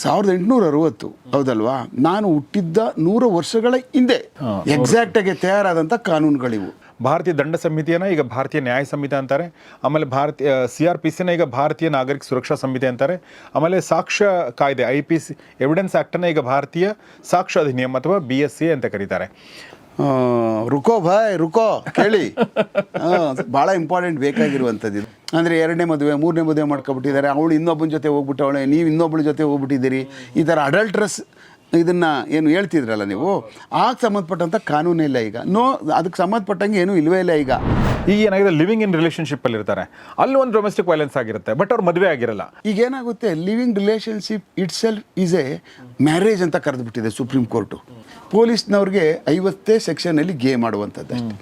ಸಾವಿರದ ಎಂಟುನೂರ ಅರವತ್ತು ಹೌದಲ್ವಾ? ನಾನು ಹುಟ್ಟಿದ್ದ ನೂರು ವರ್ಷಗಳ ಹಿಂದೆ ಎಕ್ಸಾಕ್ಟ್ ಆಗಿ ತಯಾರಾದಂಥ ಕಾನೂನುಗಳಿವು. ಭಾರತೀಯ ದಂಡ ಸಮಿತಿಯನ್ನ ಈಗ ಭಾರತೀಯ ನ್ಯಾಯ ಸಂಹಿತೆ ಅಂತಾರೆ. ಆಮೇಲೆ ಭಾರತೀಯ ಸಿ ಆರ್ ಪಿ ಸಿನ ಈಗ ಭಾರತೀಯ ನಾಗರಿಕ ಸುರಕ್ಷಾ ಸಂಹಿತೆ ಅಂತಾರೆ. ಆಮೇಲೆ ಸಾಕ್ಷ್ಯ ಕಾಯ್ದೆ ಐ ಪಿ ಸಿ ಎವಿಡೆನ್ಸ್ ಆ್ಯಕ್ಟನ್ನು ಈಗ ಭಾರತೀಯ ಸಾಕ್ಷ್ಯ ಅಧಿನಿಯಮ ಅಥವಾ ಬಿ ಎಸ್ ಸಿ ಅಂತ ಕರೀತಾರೆ. ರುಕೋ ಭಾಯ್, ರುಕೋ, ಕೇಳಿ. ಭಾಳ ಇಂಪಾರ್ಟೆಂಟ್ ಬೇಕಾಗಿರುವಂಥದ್ದು ಅಂದರೆ ಎರಡನೇ ಮದುವೆ, ಮೂರನೇ ಮದುವೆ ಮಾಡ್ಕೊಬಿಟ್ಟಿದ್ದಾರೆ. ಅವಳು ಇನ್ನೊಬ್ಬನ ಜೊತೆ ಹೋಗ್ಬಿಟ್ಟವಳೆ, ನೀವು ಇನ್ನೊಬ್ಬಳ ಜೊತೆ ಹೋಗ್ಬಿಟ್ಟಿದ್ದೀರಿ. ಈ ಥರ ಅಡಲ್ಟ್ರಸ್ ಇದನ್ನು ಏನು ಹೇಳ್ತಿದ್ರಲ್ಲ ನೀವು? ಆಗ ಸಂಬಂಧಪಟ್ಟಂಥ ಕಾನೂನೇ ಇಲ್ಲ ಈಗ. ನೋ, ಅದಕ್ಕೆ ಸಂಬಂಧಪಟ್ಟಂಗೆ ಏನೂ ಇಲ್ಲವೇ ಇಲ್ಲ ಈಗ. ಈಗ ಏನಾಗಿದೆ ಲಿವಿಂಗ್ ಇನ್ ರಿಲೇಷನ್ಶಿಪ್ ಅಲ್ಲಿ ಇರ್ತಾರೆ. ಅಲ್ಲಿ ಒಂದು ಡೊಮೆಸ್ಟಿಕ್ ವೈಲೆನ್ಸ್ ಆಗಿರುತ್ತೆ ಬಟ್ ಅವ್ರು ಮದುವೆ ಆಗಿರಲ್ಲ. ಈಗ ಏನಾಗುತ್ತೆ living relationship itself is a marriage ಅಂತ ಕರೆದುಬಿಟ್ಟಿದೆ ಸುಪ್ರೀಂ ಕೋರ್ಟು ಪೊಲೀಸ್ನವ್ರಿಗೆ ಐವತ್ತೇ ಸೆಕ್ಷನಲ್ಲಿ ಗೇ ಮಾಡುವಂಥದ್ದು ಅಷ್ಟೇ.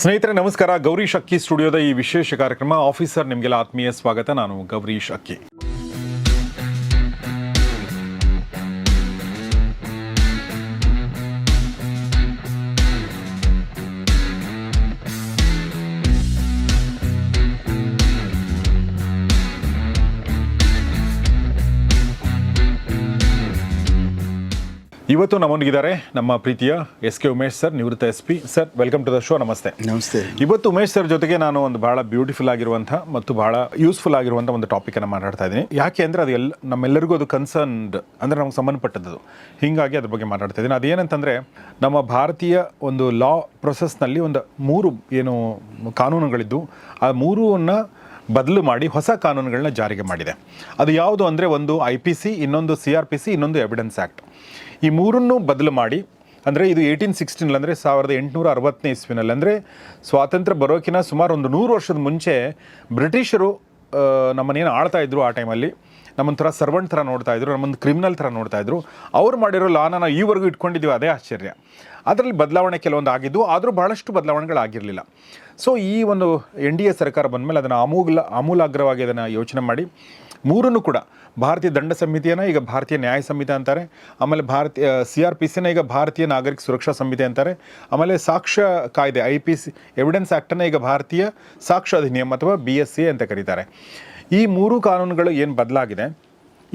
ಸ್ನೇಹಿತರೆ ನಮಸ್ಕಾರ. ಗೌರೀಶ್ ಅಕ್ಕಿ ಸ್ಟುಡಿಯೋದ ಈ ವಿಶೇಷ ಕಾರ್ಯಕ್ರಮ. ಆಫೀಸರ್ ನಿಮಗೆಲ್ಲ ಆತ್ಮೀಯ ಸ್ವಾಗತ. ನಾನು ಗೌರೀಶ್ ಅಕ್ಕಿ ಇವತ್ತು ನಮ್ಮೊಂದಿಗಿದ್ದಾರೆ ನಮ್ಮ ಪ್ರೀತಿಯ ಎಸ್ ಕೆ ಉಮೇಶ್ ಸರ್ ನಿವೃತ್ತ S P. Sir welcome to the show ನಮಸ್ತೆ. ನಮಸ್ತೆ. ಇವತ್ತು ಉಮೇಶ್ ಸರ್ ಜೊತೆಗೆ ನಾನು ಒಂದು ಬಹಳ ಬ್ಯೂಟಿಫುಲ್ ಆಗಿರುವಂಥ ಮತ್ತು ಬಹಳ ಯೂಸ್ಫುಲ್ ಆಗಿರುವಂಥ ಒಂದು ಟಾಪಿಕನ್ನು ಮಾತಾಡ್ತಾ ಇದ್ದೀನಿ. ಯಾಕೆ ಅಂದರೆ ಅದು ಎಲ್ಲ ನಮ್ಮೆಲ್ಲರಿಗೂ ಅದು ಕನ್ಸರ್ನ್ಡ್ ಅಂದರೆ ನಮ್ಗೆ ಸಂಬಂಧಪಟ್ಟದ್ದು. ಹೀಗಾಗಿ ಅದ್ರ ಬಗ್ಗೆ ಮಾತಾಡ್ತಾ ಇದ್ದೀನಿ. ಅದೇನಂತಂದರೆ ನಮ್ಮ ಭಾರತೀಯ ಒಂದು ಲಾ ಪ್ರೊಸೆಸ್ನಲ್ಲಿ ಒಂದು ಮೂರು ಏನು ಕಾನೂನುಗಳಿದ್ದು ಆ ಮೂರನ್ನು ಬದಲು ಮಾಡಿ ಹೊಸ ಕಾನೂನುಗಳನ್ನ ಜಾರಿಗೆ ಮಾಡಿದೆ. ಅದು ಯಾವುದು ಅಂದರೆ ಒಂದು ಐ ಪಿ ಸಿ ಇನ್ನೊಂದು ಸಿ ಆರ್ ಪಿ ಸಿ ಇನ್ನೊಂದು ಎವಿಡೆನ್ಸ್ ಆ್ಯಕ್ಟ್ ಈ ಮೂರನ್ನು ಬದಲು ಮಾಡಿ, ಅಂದರೆ ಇದು ಏಯ್ಟೀನ್ ಸಿಕ್ಸ್ಟೀನಲ್ಲಿ ಅಂದರೆ ಸಾವಿರದ ಎಂಟುನೂರ ಅರವತ್ತನೇ ಇಸ್ವಿನಲ್ಲಿ, ಅಂದರೆ ಸ್ವಾತಂತ್ರ್ಯ ಬರೋಕಿನ ಸುಮಾರು ಒಂದು ನೂರು ವರ್ಷದ ಮುಂಚೆ ಬ್ರಿಟಿಷರು ನಮ್ಮನ್ನೇನು ಆಳ್ತಾ ಇದ್ರು ಆ ಟೈಮಲ್ಲಿ ನಮ್ಮೊಂದು ಥರ ಸರ್ವೆಂಟ್ ಥರ ನೋಡ್ತಾ ಇದ್ರು ನಮ್ಮೊಂದು ಕ್ರಿಮಿನಲ್ ಥರ ನೋಡ್ತಾ ಇದ್ರು. ಅವ್ರು ಮಾಡಿರೋ ಲಾನ ನಾವು ಈವರೆಗೂ ಇಟ್ಕೊಂಡಿದ್ದೀವಿ, ಅದೇ ಆಶ್ಚರ್ಯ. ಅದರಲ್ಲಿ ಬದಲಾವಣೆ ಕೆಲವೊಂದು ಆಗಿದ್ದು, ಆದರೂ ಭಾಳಷ್ಟು ಬದಲಾವಣೆಗಳಾಗಿರಲಿಲ್ಲ ಸೊ ಈ ಒಂದು ಎನ್ ಡಿ ಎ ಸರ್ಕಾರ ಬಂದಮೇಲೆ ಅದನ್ನು ಆಮೂಲ ಆಮೂಲಾಗ್ರವಾಗಿ ಅದನ್ನು ಯೋಚನೆ ಮಾಡಿ ಮೂರನ್ನು ಕೂಡ ಭಾರತೀಯ ದಂಡ ಸಂಹಿತೆಯನ್ನು ಈಗ ಭಾರತೀಯ ನ್ಯಾಯ ಸಂಹಿತೆ ಅಂತಾರೆ, ಆಮೇಲೆ ಭಾರತೀಯ ಸಿ ಆರ್ ಪಿ ಸಿನ ಈಗ ಭಾರತೀಯ ನಾಗರಿಕ ಸುರಕ್ಷಾ ಸಂಹಿತೆ ಅಂತಾರೆ, ಆಮೇಲೆ ಸಾಕ್ಷ್ಯ ಕಾಯ್ದೆ ಐ ಪಿ ಸಿ ಎವಿಡೆನ್ಸ್ ಆ್ಯಕ್ಟನ್ನು ಈಗ ಭಾರತೀಯ ಸಾಕ್ಷ್ಯ ಅಧಿನಿಯಮ ಅಥವಾ ಬಿ ಎಸ್ ಸಿ ಅಂತ ಕರೀತಾರೆ. ಈ ಮೂರು ಕಾನೂನುಗಳು ಏನು ಬದಲಾಗಿದೆ?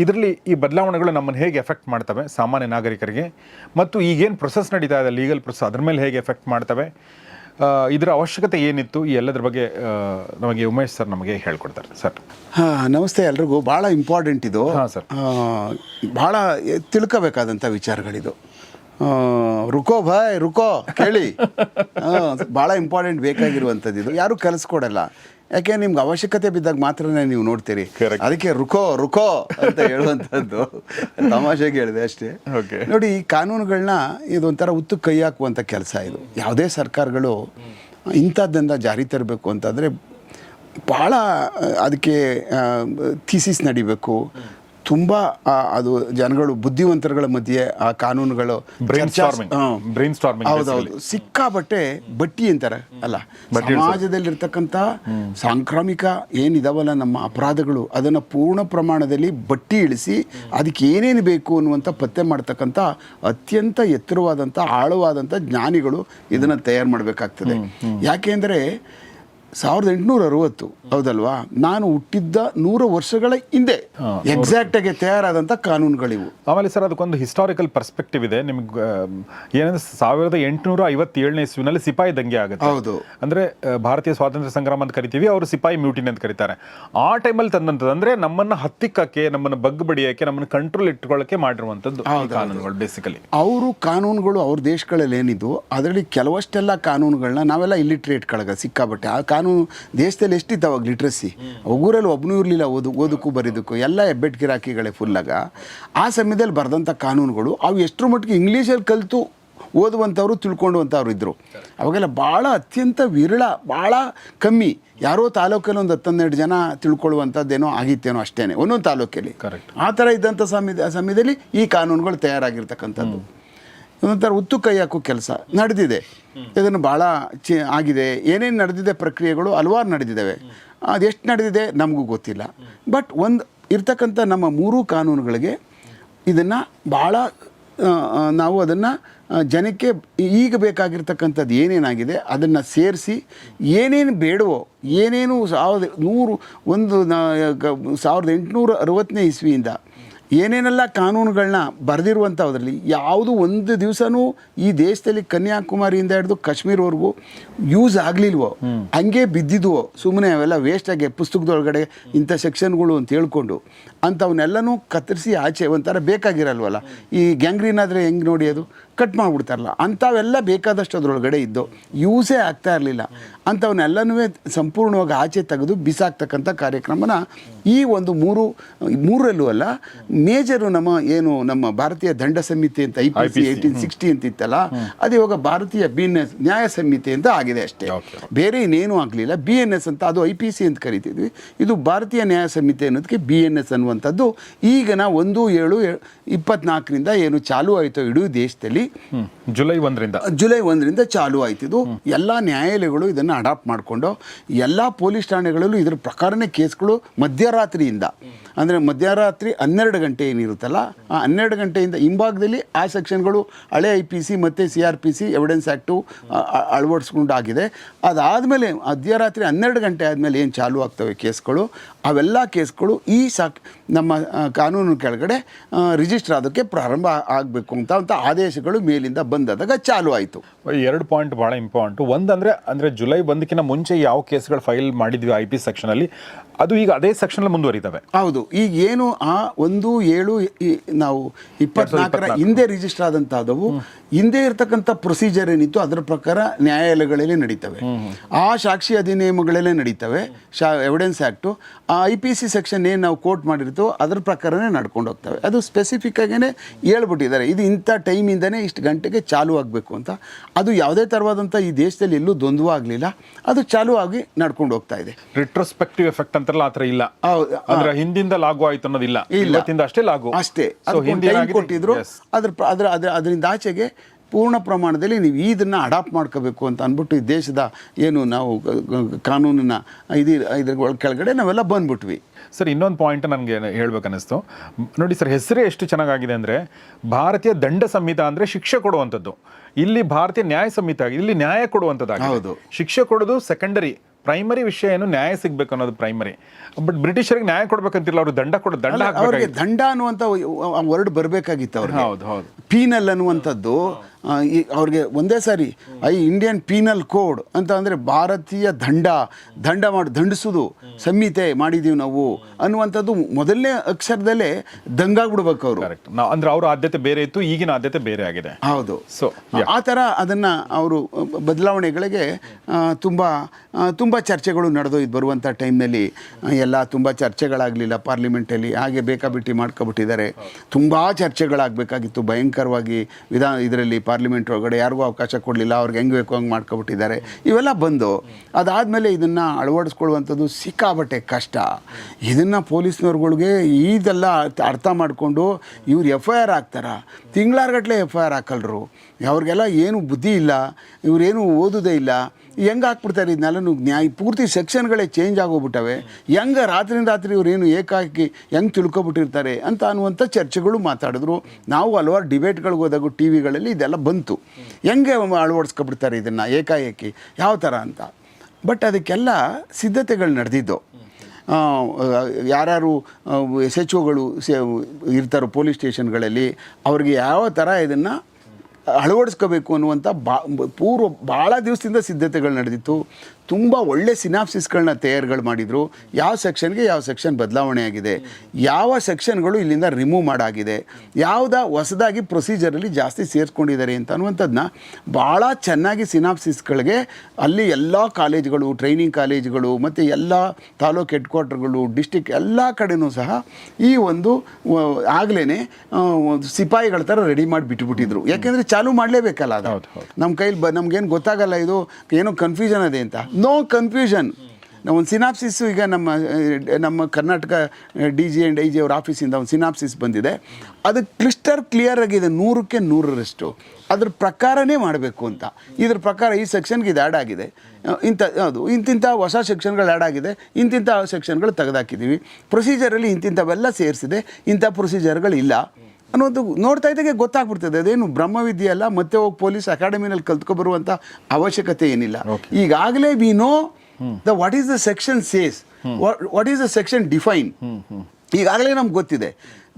ಇದರಲ್ಲಿ ಈ ಬದಲಾವಣೆಗಳು ನಮ್ಮನ್ನು ಹೇಗೆ ಎಫೆಕ್ಟ್ ಮಾಡ್ತವೆ ಸಾಮಾನ್ಯ ನಾಗರಿಕರಿಗೆ? ಮತ್ತು ಈಗೇನು ಪ್ರೊಸೆಸ್ ನಡೀತಾ ಇದೆ ಲೀಗಲ್ ಪ್ರೊಸೆಸ್ ಅದ್ರ ಮೇಲೆ ಹೇಗೆ ಎಫೆಕ್ಟ್ ಮಾಡ್ತವೆ? ಇದರ ಅವಶ್ಯಕತೆ ಏನಿತ್ತು? ಈ ಎಲ್ಲದರ ಬಗ್ಗೆ ನಮಗೆ ಉಮೇಶ್ ಸರ್ ನಮಗೆ ಹೇಳ್ಕೊಡ್ತಾರೆ. ಸರ್. ಹಾಂ ನಮಸ್ತೆ ಎಲ್ರಿಗೂ. ಭಾಳ ಇಂಪಾರ್ಟೆಂಟ್ ಇದು. ಹಾಂ, ಸರ್. ಭಾಳ ತಿಳ್ಕೋಬೇಕಾದಂಥ ವಿಚಾರಗಳಿದು. ರುಕೋ ಭಾಯ್ ರುಕೋ ಕೇಳಿ. ಭಾಳ ಇಂಪಾರ್ಟೆಂಟ್ ಬೇಕಾಗಿರುವಂಥದ್ದು ಇದು ಯಾರೂ ಕಲಿಸ್ಕೊಡಲ್ಲ. ಯಾಕೆ ನಿಮ್ಗೆ ಅವಶ್ಯಕತೆ ಬಿದ್ದಾಗ ಮಾತ್ರನೇ ನೀವು ನೋಡ್ತೀರಿ? ಅದಕ್ಕೆ ರುಕೋ ರುಕೋ ಅಂತ ಹೇಳುವಂಥದ್ದು ತಮಾಷೆಗೆ ಹೇಳಿದೆ ಅಷ್ಟೇ. ನೋಡಿ ಈ ಕಾನೂನುಗಳನ್ನ ಇದೊಂಥರ ಉತ್ತು ಕೈ ಹಾಕುವಂಥ ಕೆಲಸ ಇದು. ಯಾವುದೇ ಸರ್ಕಾರಗಳು ಇಂಥದ್ದನ್ನ ಜಾರಿ ತರಬೇಕು ಅಂತಂದರೆ ಭಾಳ ಅದಕ್ಕೆ ಥೀಸಿಸ್ ನಡಿಬೇಕು. ತುಂಬ ಅದು ಜನಗಳು ಬುದ್ಧಿವಂತರುಗಳ ಮಧ್ಯೆ ಆ ಕಾನೂನುಗಳು ಹೌದೌದು ಸಿಕ್ಕಾಬಟ್ಟೆ ಬಟ್ಟಿ ಅಂತಾರೆ ಅಲ್ಲ. ಸಮಾಜದಲ್ಲಿರ್ತಕ್ಕಂಥ ಸಾಂಕ್ರಾಮಿಕ ಏನಿದಾವಲ್ಲ ನಮ್ಮ ಅಪರಾಧಗಳು ಅದನ್ನು ಪೂರ್ಣ ಪ್ರಮಾಣದಲ್ಲಿ ಬಟ್ಟಿ ಇಳಿಸಿ ಅದಕ್ಕೆ ಏನೇನು ಬೇಕು ಅನ್ನುವಂಥ ಪತ್ತೆ ಮಾಡ್ತಕ್ಕಂಥ ಅತ್ಯಂತ ಎತ್ತರವಾದಂಥ ಆಳವಾದಂಥ ಜ್ಞಾನಿಗಳು ಇದನ್ನು ತಯಾರು ಮಾಡಬೇಕಾಗ್ತದೆ. ಯಾಕೆಂದರೆ ಸಾವಿರದ ಎಂಟುನೂರ ಅರವತ್ತು. ಹೌದಲ್ವಾ? ನಾನು ಹುಟ್ಟಿದ್ದ ನೂರು ವರ್ಷಗಳ ಹಿಂದೆ. ಎಕ್ಸಾಕ್ಟ್ ಆಗಿ ತಯಾರಾದಂಥ ಕಾನೂನುಗಳಿವು. ಆಮೇಲೆ ಸರ್ ಅದಕ್ಕೊಂದು ಹಿಸ್ಟಾರಿಕಲ್ ಪರ್ಸ್ಪೆಕ್ಟಿವ್ ಇದೆ. ನಿಮ್ಗೆ ಏನಂದ್ರೆ ಸಾವಿರದ ಎಂಟುನೂರ ಐವತ್ತೇಳನೇ ಇಸ್ವಿನಲ್ಲಿ ಸಿಪಾಯಿ ದಂಗೆ ಆಗುತ್ತೆ. ಹೌದು. ಅಂದ್ರೆ ಭಾರತೀಯ ಸ್ವಾತಂತ್ರ್ಯ ಸಂಗ್ರಾಮ ಅಂತ ಕರಿತೀವಿ ಅವರು ಸಿಪಾಯಿ ಮ್ಯೂಟಿನ್ ಅಂತ ಕರೀತಾರೆ. ಆ ಟೈಮಲ್ಲಿ ತಂದಂಥದ್ದು ಅಂದ್ರೆ ನಮ್ಮನ್ನ ಹತ್ತಿಕ್ಕಕ್ಕೆ ನಮ್ಮನ್ನ ಬಗ್ ಬಡಿಯಕ್ಕೆ ನಮ್ಮನ್ನ ಕಂಟ್ರೋಲ್ ಇಟ್ಕೊಳ್ಳಕ್ಕೆ ಮಾಡಿರುವಂಥದ್ದು ಕಾನೂನುಗಳು ಬೇಸಿಕಲಿ ಅವರು ಕಾನೂನುಗಳು ಅವ್ರ ದೇಶಗಳಲ್ಲಿ ಏನಿದ್ದು ಅದರಲ್ಲಿ ಕೆಲವಷ್ಟೆಲ್ಲ ಕಾನೂನುಗಳನ್ನ ನಾವೆಲ್ಲ ಇಲ್ಲಿಟ್ರೇಟ್ ಕಳಗ ಸಿಕ್ಕಾಬಟ್ಟೆ ಆ ಕಾನೂನು ದೇಶದಲ್ಲಿ ಎಷ್ಟಿತ್ತು ಅವಾಗ ಲಿಟ್ರಸಿ ಊರಲ್ಲಿ ಒಬ್ಬನೂ ಇರಲಿಲ್ಲ ಓದು ಓದಕ್ಕೂ ಬರೀದಕ್ಕೂ. ಎಲ್ಲ ಹೆಬ್ಬೆಟ್ ಗಿರಾಕಿಗಳೇ ಫುಲ್ಲಾಗ ಆ ಸಮಯದಲ್ಲಿ ಬರೆದಂಥ ಕಾನೂನುಗಳು ಅವು ಎಷ್ಟರ ಮಟ್ಟಿಗೆ ಇಂಗ್ಲೀಷಲ್ಲಿ ಕಲಿತು ಓದುವಂಥವ್ರು ತಿಳ್ಕೊಂಡುವಂಥವ್ರು ಇದ್ದರು ಅವಾಗೆಲ್ಲ ಭಾಳ ಅತ್ಯಂತ ವಿರಳ ಭಾಳ ಕಮ್ಮಿ. ಯಾರೋ ತಾಲೂಕಲ್ಲಿ ಒಂದು ಹತ್ತನ್ನೆರಡು ಜನ ತಿಳ್ಕೊಳ್ಳುವಂಥದ್ದೇನೋ ಆಗಿತ್ತೇನೋ ಅಷ್ಟೇ ಒಂದೊಂದು ತಾಲೂಕಲ್ಲಿ. ಕರೆಕ್ಟ್ ಆ ಥರ ಇದ್ದಂಥ ಸಮಯ ಸಮಯದಲ್ಲಿ ಈ ಕಾನೂನುಗಳು ತಯಾರಾಗಿರ್ತಕ್ಕಂಥದ್ದು. ಒಂಥರ ಉತ್ತು ಕೈ ಹಾಕೋ ಕೆಲಸ. ನಡೆದಿದೆ. ಇದನ್ನು ಭಾಳ ಚಿ ಆಗಿದೆ. ಏನೇನು ನಡೆದಿದೆ ಪ್ರಕ್ರಿಯೆಗಳು ಹಲವಾರು ನಡೆದಿದ್ದಾವೆ. ಅದೆಷ್ಟು ನಡೆದಿದೆ ನಮಗೂ ಗೊತ್ತಿಲ್ಲ. ಬಟ್ ಒಂದು ಇರ್ತಕ್ಕಂಥ ನಮ್ಮ ಮೂರೂ ಕಾನೂನುಗಳಿಗೆ ಇದನ್ನು ಭಾಳ ನಾವು ಅದನ್ನು ಜನಕ್ಕೆ ಈಗ ಬೇಕಾಗಿರ್ತಕ್ಕಂಥದ್ದು ಏನೇನಾಗಿದೆ ಅದನ್ನು ಸೇರಿಸಿ ಏನೇನು ಬೇಡವೋ ಏನೇನು ಸಾವಿರದ ನೂರು ಒಂದು ಸಾವಿರದ ಎಂಟುನೂರ ಅರವತ್ತನೇ ಇಸ್ವಿಯಿಂದ ಏನೇನೆಲ್ಲ ಕಾನೂನುಗಳನ್ನ ಬರೆದಿರುವಂಥದ್ರಲ್ಲಿ ಯಾವುದು ಒಂದು ದಿವಸನೂ ಈ ದೇಶದಲ್ಲಿ ಕನ್ಯಾಕುಮಾರಿಯಿಂದ ಹಿಡಿದು ಕಾಶ್ಮೀರ್ವರೆಗೂ ಯೂಸ್ ಆಗಲಿಲ್ವೋ ಹಂಗೆ ಬಿದ್ದಿದ್ವೋ ಸುಮ್ಮನೆ ಅವೆಲ್ಲ ವೇಸ್ಟಾಗಿ ಪುಸ್ತಕದೊಳಗಡೆ ಇಂಥ ಸೆಕ್ಷನ್ಗಳು ಅಂತ ಹೇಳ್ಕೊಂಡು ಅಂಥವನ್ನೆಲ್ಲನೂ ಕತ್ತರಿಸಿ ಆಚೆ ಒಂಥರ ಬೇಕಾಗಿರಲ್ವಲ್ಲ? ಈ ಗ್ಯಾಂಗ್ರೀನ್ ಆದರೆ ಹೆಂಗೆ ನೋಡಿ ಅದು? ಕಟ್ ಮಾಡಿಬಿಡ್ತಾರಲ್ಲ. ಅಂಥವೆಲ್ಲ ಬೇಕಾದಷ್ಟು ಅದರೊಳಗಡೆ ಇದ್ದು ಯೂಸೇ ಆಗ್ತಾ ಇರಲಿಲ್ಲ. ಅಂಥವನ್ನೆಲ್ಲನೂ ಸಂಪೂರ್ಣವಾಗಿ ಆಚೆ ತೆಗೆದು ಬಿಸಾಕ್ತಕ್ಕಂಥ ಕಾರ್ಯಕ್ರಮನ ಈ ಒಂದು ಮೂರು ಮೂರಲ್ಲೂ ಅಲ್ಲ ಮೇಜರು ನಮ್ಮ ಏನು ನಮ್ಮ ಭಾರತೀಯ ದಂಡ ಸಮಿತಿ ಅಂತ I P C eighteen sixty ಅಂತ ಇತ್ತಲ್ಲ ಅದು ಇವಾಗ ಭಾರತೀಯ ಬಿ ಎನ್ ಎಸ್ ನ್ಯಾಯ ಸಂಹಿತೆ ಅಂತ ಆಗಿದೆ ಅಷ್ಟೇ. ಬೇರೆ ಇನ್ನೇನು ಆಗಲಿಲ್ಲ. ಬಿ ಎನ್ ಎಸ್ ಅಂತ ಅದು ಐ ಪಿ ಸಿ ಅಂತ ಕರಿತಿದ್ವಿ. ಇದು ಭಾರತೀಯ ನ್ಯಾಯ ಸಮಿತಿ ಅನ್ನೋದಕ್ಕೆ ಬಿ ಎನ್ ಎಸ್ ಅನ್ನುವಂಥದ್ದು ಈಗಿನ ಒಂದು ಏಳು ಇಪ್ಪತ್ನಾಲ್ಕರಿಂದ ಏನು ಚಾಲೂ ಆಯಿತು ಇಡೀ ದೇಶದಲ್ಲಿ. ಜುಲೈ ಒಂದರಿಂದ. ಜುಲೈ ಒಂದರಿಂದ ಚಾಲು ಆಯ್ತಿದ್ದು ಎಲ್ಲ ನ್ಯಾಯಾಲಯಗಳು ಇದನ್ನು ಅಡಾಪ್ಟ್ ಮಾಡಿಕೊಂಡು ಎಲ್ಲ ಪೊಲೀಸ್ ಠಾಣೆಗಳಲ್ಲೂ ಇದರ ಪ್ರಕಾರನೇ ಕೇಸ್ಗಳು ಮಧ್ಯರಾತ್ರಿಯಿಂದ. ಅಂದರೆ ಮಧ್ಯರಾತ್ರಿ ಹನ್ನೆರಡು ಗಂಟೆ ಏನಿರುತ್ತಲ್ಲ ಆ ಹನ್ನೆರಡು ಗಂಟೆಯಿಂದ ಹಿಂಭಾಗದಲ್ಲಿ ಆ ಸೆಕ್ಷನ್ಗಳು ಹಳೆ ಐ ಪಿ ಸಿ ಮತ್ತು C R P C evidence act ಅಳವಡಿಸ್ಕೊಂಡಾಗಿದೆ. ಅದಾದಮೇಲೆ ಮಧ್ಯರಾತ್ರಿ ಹನ್ನೆರಡು ಗಂಟೆ ಆದಮೇಲೆ ಏನು ಚಾಲು ಆಗ್ತವೆ ಕೇಸ್ಗಳು? ಅವೆಲ್ಲ ಕೇಸ್ಗಳು ಈ ಸಾಕ್ ನಮ್ಮ ಕಾನೂನು ಕೆಳಗಡೆ ರಿಜಿಸ್ಟರ್ ಆದಕ್ಕೆ ಪ್ರಾರಂಭ ಆಗಬೇಕು ಅಂತ ಅಂತ ಆದೇಶಗಳು ಮೇಲಿಂದ ಬಂದಾದಾಗ ಚಾಲು ಆಯಿತು. ಎರಡು ಪಾಯಿಂಟ್ ಭಾಳ ಇಂಪಾರ್ಟೆಂಟ್. ಅಂದರೆ ಅಂದರೆ ಜುಲೈ ಒಂದಕ್ಕಿಂತ ಮುಂಚೆ ಯಾವ ಕೇಸ್ಗಳು ಫೈಲ್ ಮಾಡಿದ್ವಿ ಐ ಪಿ ಸೆಕ್ಷನಲ್ಲಿ ಅದು ಈಗ ಅದೇ ಸೆಕ್ಷನ್ ಮುಂದುವರಿತವೆ. ಹೌದು ಈಗ ಏನು ಆ ಒಂದು ಏಳು ನಾವು ಇಪ್ಪತ್ನಾಲ್ಕರ ಹಿಂದೆ ರಿಜಿಸ್ಟರ್ ಆದಂತಹದವು ಹಿಂದೆ ಇರತಕ್ಕಂಥ ಪ್ರೊಸೀಜರ್ ಏನಿತ್ತು ಅದರ ಪ್ರಕಾರ ನ್ಯಾಯಾಲಯಗಳಲ್ಲಿ ನಡೀತವೆ. ಆ ಸಾಕ್ಷಿ ಅಧಿನಿಯಮಗಳಲ್ಲೇ ನಡೀತವೆ ಶಾ ಎವಿಡೆನ್ಸ್ ಆ್ಯಕ್ಟು ಆ ಐ ಪಿ ಸಿ ಸೆಕ್ಷನ್ ಏನು ನಾವು ಕೋರ್ಟ್ ಮಾಡಿರ್ತೋ ಅದರ ಪ್ರಕಾರನೇ ನಡ್ಕೊಂಡು ಹೋಗ್ತವೆ. ಅದು ಸ್ಪೆಸಿಫಿಕ್ ಆಗೇ ಹೇಳ್ಬಿಟ್ಟಿದ್ದಾರೆ. ಇದು ಇಂಥ ಟೈಮಿಂದನೇ ಇಷ್ಟು ಗಂಟೆಗೆ ಚಾಲು ಆಗಬೇಕು ಅಂತ. ಅದು ಯಾವುದೇ ಥರವಾದಂಥ ಈ ದೇಶದಲ್ಲಿ ಎಲ್ಲೂ ದ್ವಂದ್ವ ಆಗಲಿಲ್ಲ. ಅದು ಚಾಲು ಆಗಿ ನಡ್ಕೊಂಡು ಹೋಗ್ತಾ ಇದೆ. ರಿಟ್ರೋಸ್ಪೆಕ್ಟಿವ್ ಎಫೆಕ್ಟ್ ಅಂತಲ್ಲ ಆ ಥರ ಇಲ್ಲ. ಅದರ ಹಿಂದಿಂದ ಲಾಗು ಆಯ್ತು ಅನ್ನೋದಿಲ್ಲ. ಅಷ್ಟೇ ಲಾಗು. ಅಷ್ಟೇ? ಕೊಟ್ಟಿದ್ರು. ಅದ್ರ ಅದ್ರ ಅದ್ರ ಅದರಿಂದ ಆಚೆಗೆ ಪೂರ್ಣ ಪ್ರಮಾಣದಲ್ಲಿ ನೀವು ಇದನ್ನು ಅಡಾಪ್ಟ್ ಮಾಡ್ಕೋಬೇಕು ಅಂತ ಅಂದ್ಬಿಟ್ಟು ಈ ದೇಶದ ಏನು ನಾವು ಕಾನೂನಿನ ಇದು ಇದ್ರ ಕೆಳಗಡೆ ನಾವೆಲ್ಲ ಬಂದ್ಬಿಟ್ವಿ. ಸರ್ ಇನ್ನೊಂದು ಪಾಯಿಂಟ್ ನನಗೆ ಹೇಳ್ಬೇಕನ್ನಿಸ್ತು. ನೋಡಿ ಸರ್ ಹೆಸರೇ ಎಷ್ಟು ಚೆನ್ನಾಗಿದೆ ಅಂದರೆ ಭಾರತೀಯ ದಂಡ ಸಂಹಿತ ಅಂದರೆ ಶಿಕ್ಷೆ ಕೊಡುವಂಥದ್ದು. ಇಲ್ಲಿ ಭಾರತೀಯ ನ್ಯಾಯ ಸಂಹಿತ ಆಗಿದೆ ಇಲ್ಲಿ ನ್ಯಾಯ ಕೊಡುವಂಥದ್ದು ಹೌದು. ಶಿಕ್ಷೆ ಕೊಡೋದು ಸೆಕೆಂಡರಿ ಪ್ರೈಮರಿ ವಿಷಯ ಏನು ನ್ಯಾಯ ಸಿಗಬೇಕು ಅನ್ನೋದು ಪ್ರೈಮರಿ ಬಟ್ ಬ್ರಿಟಿಷರಿಗೆ ನ್ಯಾಯ ಕೊಡ್ಬೇಕಂತಿಲ್ಲ ಅವ್ರು ದಂಡ ಕೊಡೋ ದಂಡ ಅವರಿಗೆ ದಂಡ ಅನ್ನುವಂಥ ವರ್ಡ್ ಬರಬೇಕಾಗಿತ್ತು ಅವ್ರಿಗೆ. ಹೌದು ಹೌದು. ಪೀನಲ್ ಅನ್ನುವಂಥದ್ದು. ಈ ಅವ್ರಿಗೆ ಒಂದೇ ಸಾರಿ ಐ ಇಂಡಿಯನ್ ಪೀನಲ್ ಕೋಡ್ ಅಂತ ಅಂದರೆ ಭಾರತೀಯ ದಂಡ ದಂಡ ಮಾಡಿ ದಂಡಿಸೋದು ಸಂಹಿತೆ ಮಾಡಿದ್ದೀವಿ ನಾವು ಅನ್ನುವಂಥದ್ದು ಮೊದಲನೇ ಅಕ್ಷರದಲ್ಲೇ ದಂಗಾಗ್ಬಿಡ್ಬೇಕು ಅವರು. ಕರೆಕ್ಟ್ ನಾವು ಅಂದ್ರೆ ಅವ್ರ ಆದ್ಯತೆ ಬೇರೆ ಇತ್ತು ಈಗಿನ ಆದ್ಯತೆ ಬೇರೆ ಆಗಿದೆ. ಹೌದು. ಸೊ ಆ ಥರ ಅದನ್ನು ಅವರು ಬದಲಾವಣೆಗಳಿಗೆ ತುಂಬ ತುಂಬ ಚರ್ಚೆಗಳು ನಡೆದೋಯ್ತು ಬರುವಂಥ ಟೈಮ್ನಲ್ಲಿ ಎಲ್ಲ ತುಂಬ ಚರ್ಚೆಗಳಾಗಲಿಲ್ಲ ಪಾರ್ಲಿಮೆಂಟಲ್ಲಿ ಹಾಗೆ ಬೇಕಾಬಿಟ್ಟಿ ಮಾಡ್ಕೊಬಿಟ್ಟಿದ್ದಾರೆ. ತುಂಬ ಚರ್ಚೆಗಳಾಗಬೇಕಾಗಿತ್ತು ಭಯಂಕರವಾಗಿ ವಿಧಾನ ಇದರಲ್ಲಿ ಪಾರ್ಲಿಮೆಂಟ್ ಒಳಗಡೆ ಯಾರಿಗೂ ಅವಕಾಶ ಕೊಡಲಿಲ್ಲ, ಅವ್ರಿಗೆ ಹೆಂಗೆ ಬೇಕು ಹಂಗೆ ಮಾಡ್ಕೊಬಿಟ್ಟಿದ್ದಾರೆ. ಇವೆಲ್ಲ ಬಂದು ಅದಾದಮೇಲೆ ಇದನ್ನು ಅಳವಡಿಸ್ಕೊಳ್ಳುವಂಥದ್ದು ಸಿಕ್ಕಾಬಟ್ಟೆ ಕಷ್ಟ. ಇದನ್ನು ಪೊಲೀಸ್ನವ್ರುಗಳಿಗೆ ಇದೆಲ್ಲ ಅರ್ಥ ಮಾಡಿಕೊಂಡು ಇವ್ರು ಎಫ್ ಐ ಆರ್ ಹಾಕ್ತಾರ? ತಿಂಗಳಾರ್ಗಟ್ಲೆ ಎಫ್ ಐ ಆರ್ ಹಾಕಲ್ರು. ಅವ್ರಿಗೆಲ್ಲ ಏನು ಬುದ್ಧಿ ಇಲ್ಲ, ಇವರೇನು ಓದೋದೇ ಇಲ್ಲ. ಹೆಂಗೆ ಹಾಕ್ಬಿಡ್ತಾರೆ ಇದನ್ನೆಲ್ಲ ನ್ಯಾಯ ಪೂರ್ತಿ ಸೆಕ್ಷನ್ಗಳೇ ಚೇಂಜ್ ಆಗೋಗ್ಬಿಟ್ಟವೆ. ಹೆಂಗೆ ರಾತ್ರಿ ರಾತ್ರಿ ಇವ್ರೇನು ಏಕಾಕಿ ಹೆಂಗೆ ತಿಳ್ಕೊಬಿಟ್ಟಿರ್ತಾರೆ ಅಂತ ಅನ್ನುವಂಥ ಚರ್ಚೆಗಳು ಮಾತಾಡಿದ್ರು. ನಾವು ಹಲವಾರು ಡಿಬೇಟ್ಗಳಿಗೆ ಹೋದಾಗ ಟಿ ವಿಗಳಲ್ಲಿ ಇದೆಲ್ಲ ಬಂತು. ಹೆಂಗೆ ಅಳವಡಿಸ್ಕೊಬಿಡ್ತಾರೆ ಇದನ್ನು ಏಕಾಏಕಿ? ಯಾವ ಥರ ಅಂತ. ಬಟ್ ಅದಕ್ಕೆಲ್ಲ ಸಿದ್ಧತೆಗಳು ನಡೆದಿದ್ದು ಯಾರ್ಯಾರು ಎಸ್ ಎಚ್ ಒಗಳು ಇರ್ತಾರೋ ಪೊಲೀಸ್ ಸ್ಟೇಷನ್ಗಳಲ್ಲಿ, ಅವ್ರಿಗೆ ಯಾವ ಥರ ಇದನ್ನು ಅಳವಡಿಸ್ಕೋಬೇಕು ಅನ್ನುವಂಥ ಬಾ ಪೂರ್ವ ಭಾಳ ದಿವಸದಿಂದ ಸಿದ್ಧತೆಗಳು ನಡೆದಿತ್ತು. ತುಂಬ ಒಳ್ಳೆ ಸಿನಾಪ್ಸಿಸ್ಗಳನ್ನ ತಯಾರುಗಳು ಮಾಡಿದರು. ಯಾವ ಸೆಕ್ಷನ್ಗೆ ಯಾವ ಸೆಕ್ಷನ್ ಬದಲಾವಣೆ ಆಗಿದೆ. ಯಾವ ಸೆಕ್ಷನ್ಗಳು ಇಲ್ಲಿಂದ ರಿಮೂವ್ ಮಾಡಾಗಿದೆ. ಯಾವುದ ಹೊಸದಾಗಿ ಪ್ರೊಸೀಜರಲ್ಲಿ ಜಾಸ್ತಿ ಸೇರಿಸ್ಕೊಂಡಿದ್ದಾರೆ ಅಂತ ಅನ್ನುವಂಥದ್ದನ್ನ ಭಾಳ ಚೆನ್ನಾಗಿ ಸಿನಾಪ್ಸಿಸ್ಗಳಿಗೆ ಅಲ್ಲಿ ಎಲ್ಲ ಕಾಲೇಜುಗಳು ಟ್ರೈನಿಂಗ್ ಕಾಲೇಜುಗಳು ಮತ್ತು ಎಲ್ಲ ತಾಲೂಕು ಹೆಡ್ ಕ್ವಾರ್ಟರ್ಗಳು ಡಿಸ್ಟಿಕ್ ಎಲ್ಲ ಕಡೆಯೂ ಸಹ ಈ ಒಂದು ಆಗಲೇ ಸಿಪಾಯಿಗಳ ಥರ ರೆಡಿ ಮಾಡಿ ಬಿಟ್ಟುಬಿಟ್ಟಿದ್ರು ಯಾಕೆಂದರೆ ಚಾಲೂ ಮಾಡಲೇಬೇಕಲ್ಲ ಅದು. ನಮ್ಮ ಕೈಲಿ ಬ ನಮ್ಗೇನು ಗೊತ್ತಾಗಲ್ಲ ಇದು ಏನೋ ಕನ್ಫ್ಯೂಷನ್ ಅದೇ ಅಂತ. ನೋ ಕನ್ಫ್ಯೂಷನ್ ನಾವು ಒಂದು ಸಿನಾಪ್ಸಿಸ್ ಈಗ ನಮ್ಮ ನಮ್ಮ Karnataka D G and I G ಅವ್ರ ಆಫೀಸಿಂದ ಒಂದು ಸಿನಾಪ್ಸಿಸ್ ಬಂದಿದೆ. ಅದು ಕ್ಲಿಸ್ಟರ್ ಕ್ಲಿಯರ್ ಆಗಿದೆ ನೂರಕ್ಕೆ ನೂರರಷ್ಟು. ಅದ್ರ ಪ್ರಕಾರನೇ ಮಾಡಬೇಕು ಅಂತ. ಇದ್ರ ಪ್ರಕಾರ ಈ ಸೆಕ್ಷನ್ಗೆ ಇದು ಆ್ಯಡ್ ಆಗಿದೆ ಇಂಥ ಅದು ಇಂತಿಂಥ ಹೊಸ ಸೆಕ್ಷನ್ಗಳು ಆ್ಯಡ್ ಆಗಿದೆ, ಇಂತಿಂಥ ಸೆಕ್ಷನ್ಗಳು ತೆಗೆದಾಕಿದ್ದೀವಿ. ಪ್ರೊಸೀಜರಲ್ಲಿ ಇಂತಿಂಥವೆಲ್ಲ ಸೇರಿಸಿದೆ, ಇಂಥ ಪ್ರೊಸೀಜರ್ಗಳು ಇಲ್ಲ ಅನ್ನೋದು ನೋಡ್ತಾ ಇದ್ದಾಗೆ ಗೊತ್ತಾಗ್ಬಿಡ್ತದೆ. ಅದೇನು ಬ್ರಹ್ಮವಿದ್ಯೆ ಅಲ್ಲ ಮತ್ತೆ ಹೋಗಿ ಪೊಲೀಸ್ ಅಕಾಡೆಮಿನಲ್ಲಿ ಕಲ್ತ್ಕೊಬರುವಂಥ ಅವಶ್ಯಕತೆ ಏನಿಲ್ಲ. ಈಗಾಗಲೇ we know the what is the section says what is the section define ಈಗಾಗಲೇ ನಮ್ಗೆ ಗೊತ್ತಿದೆ.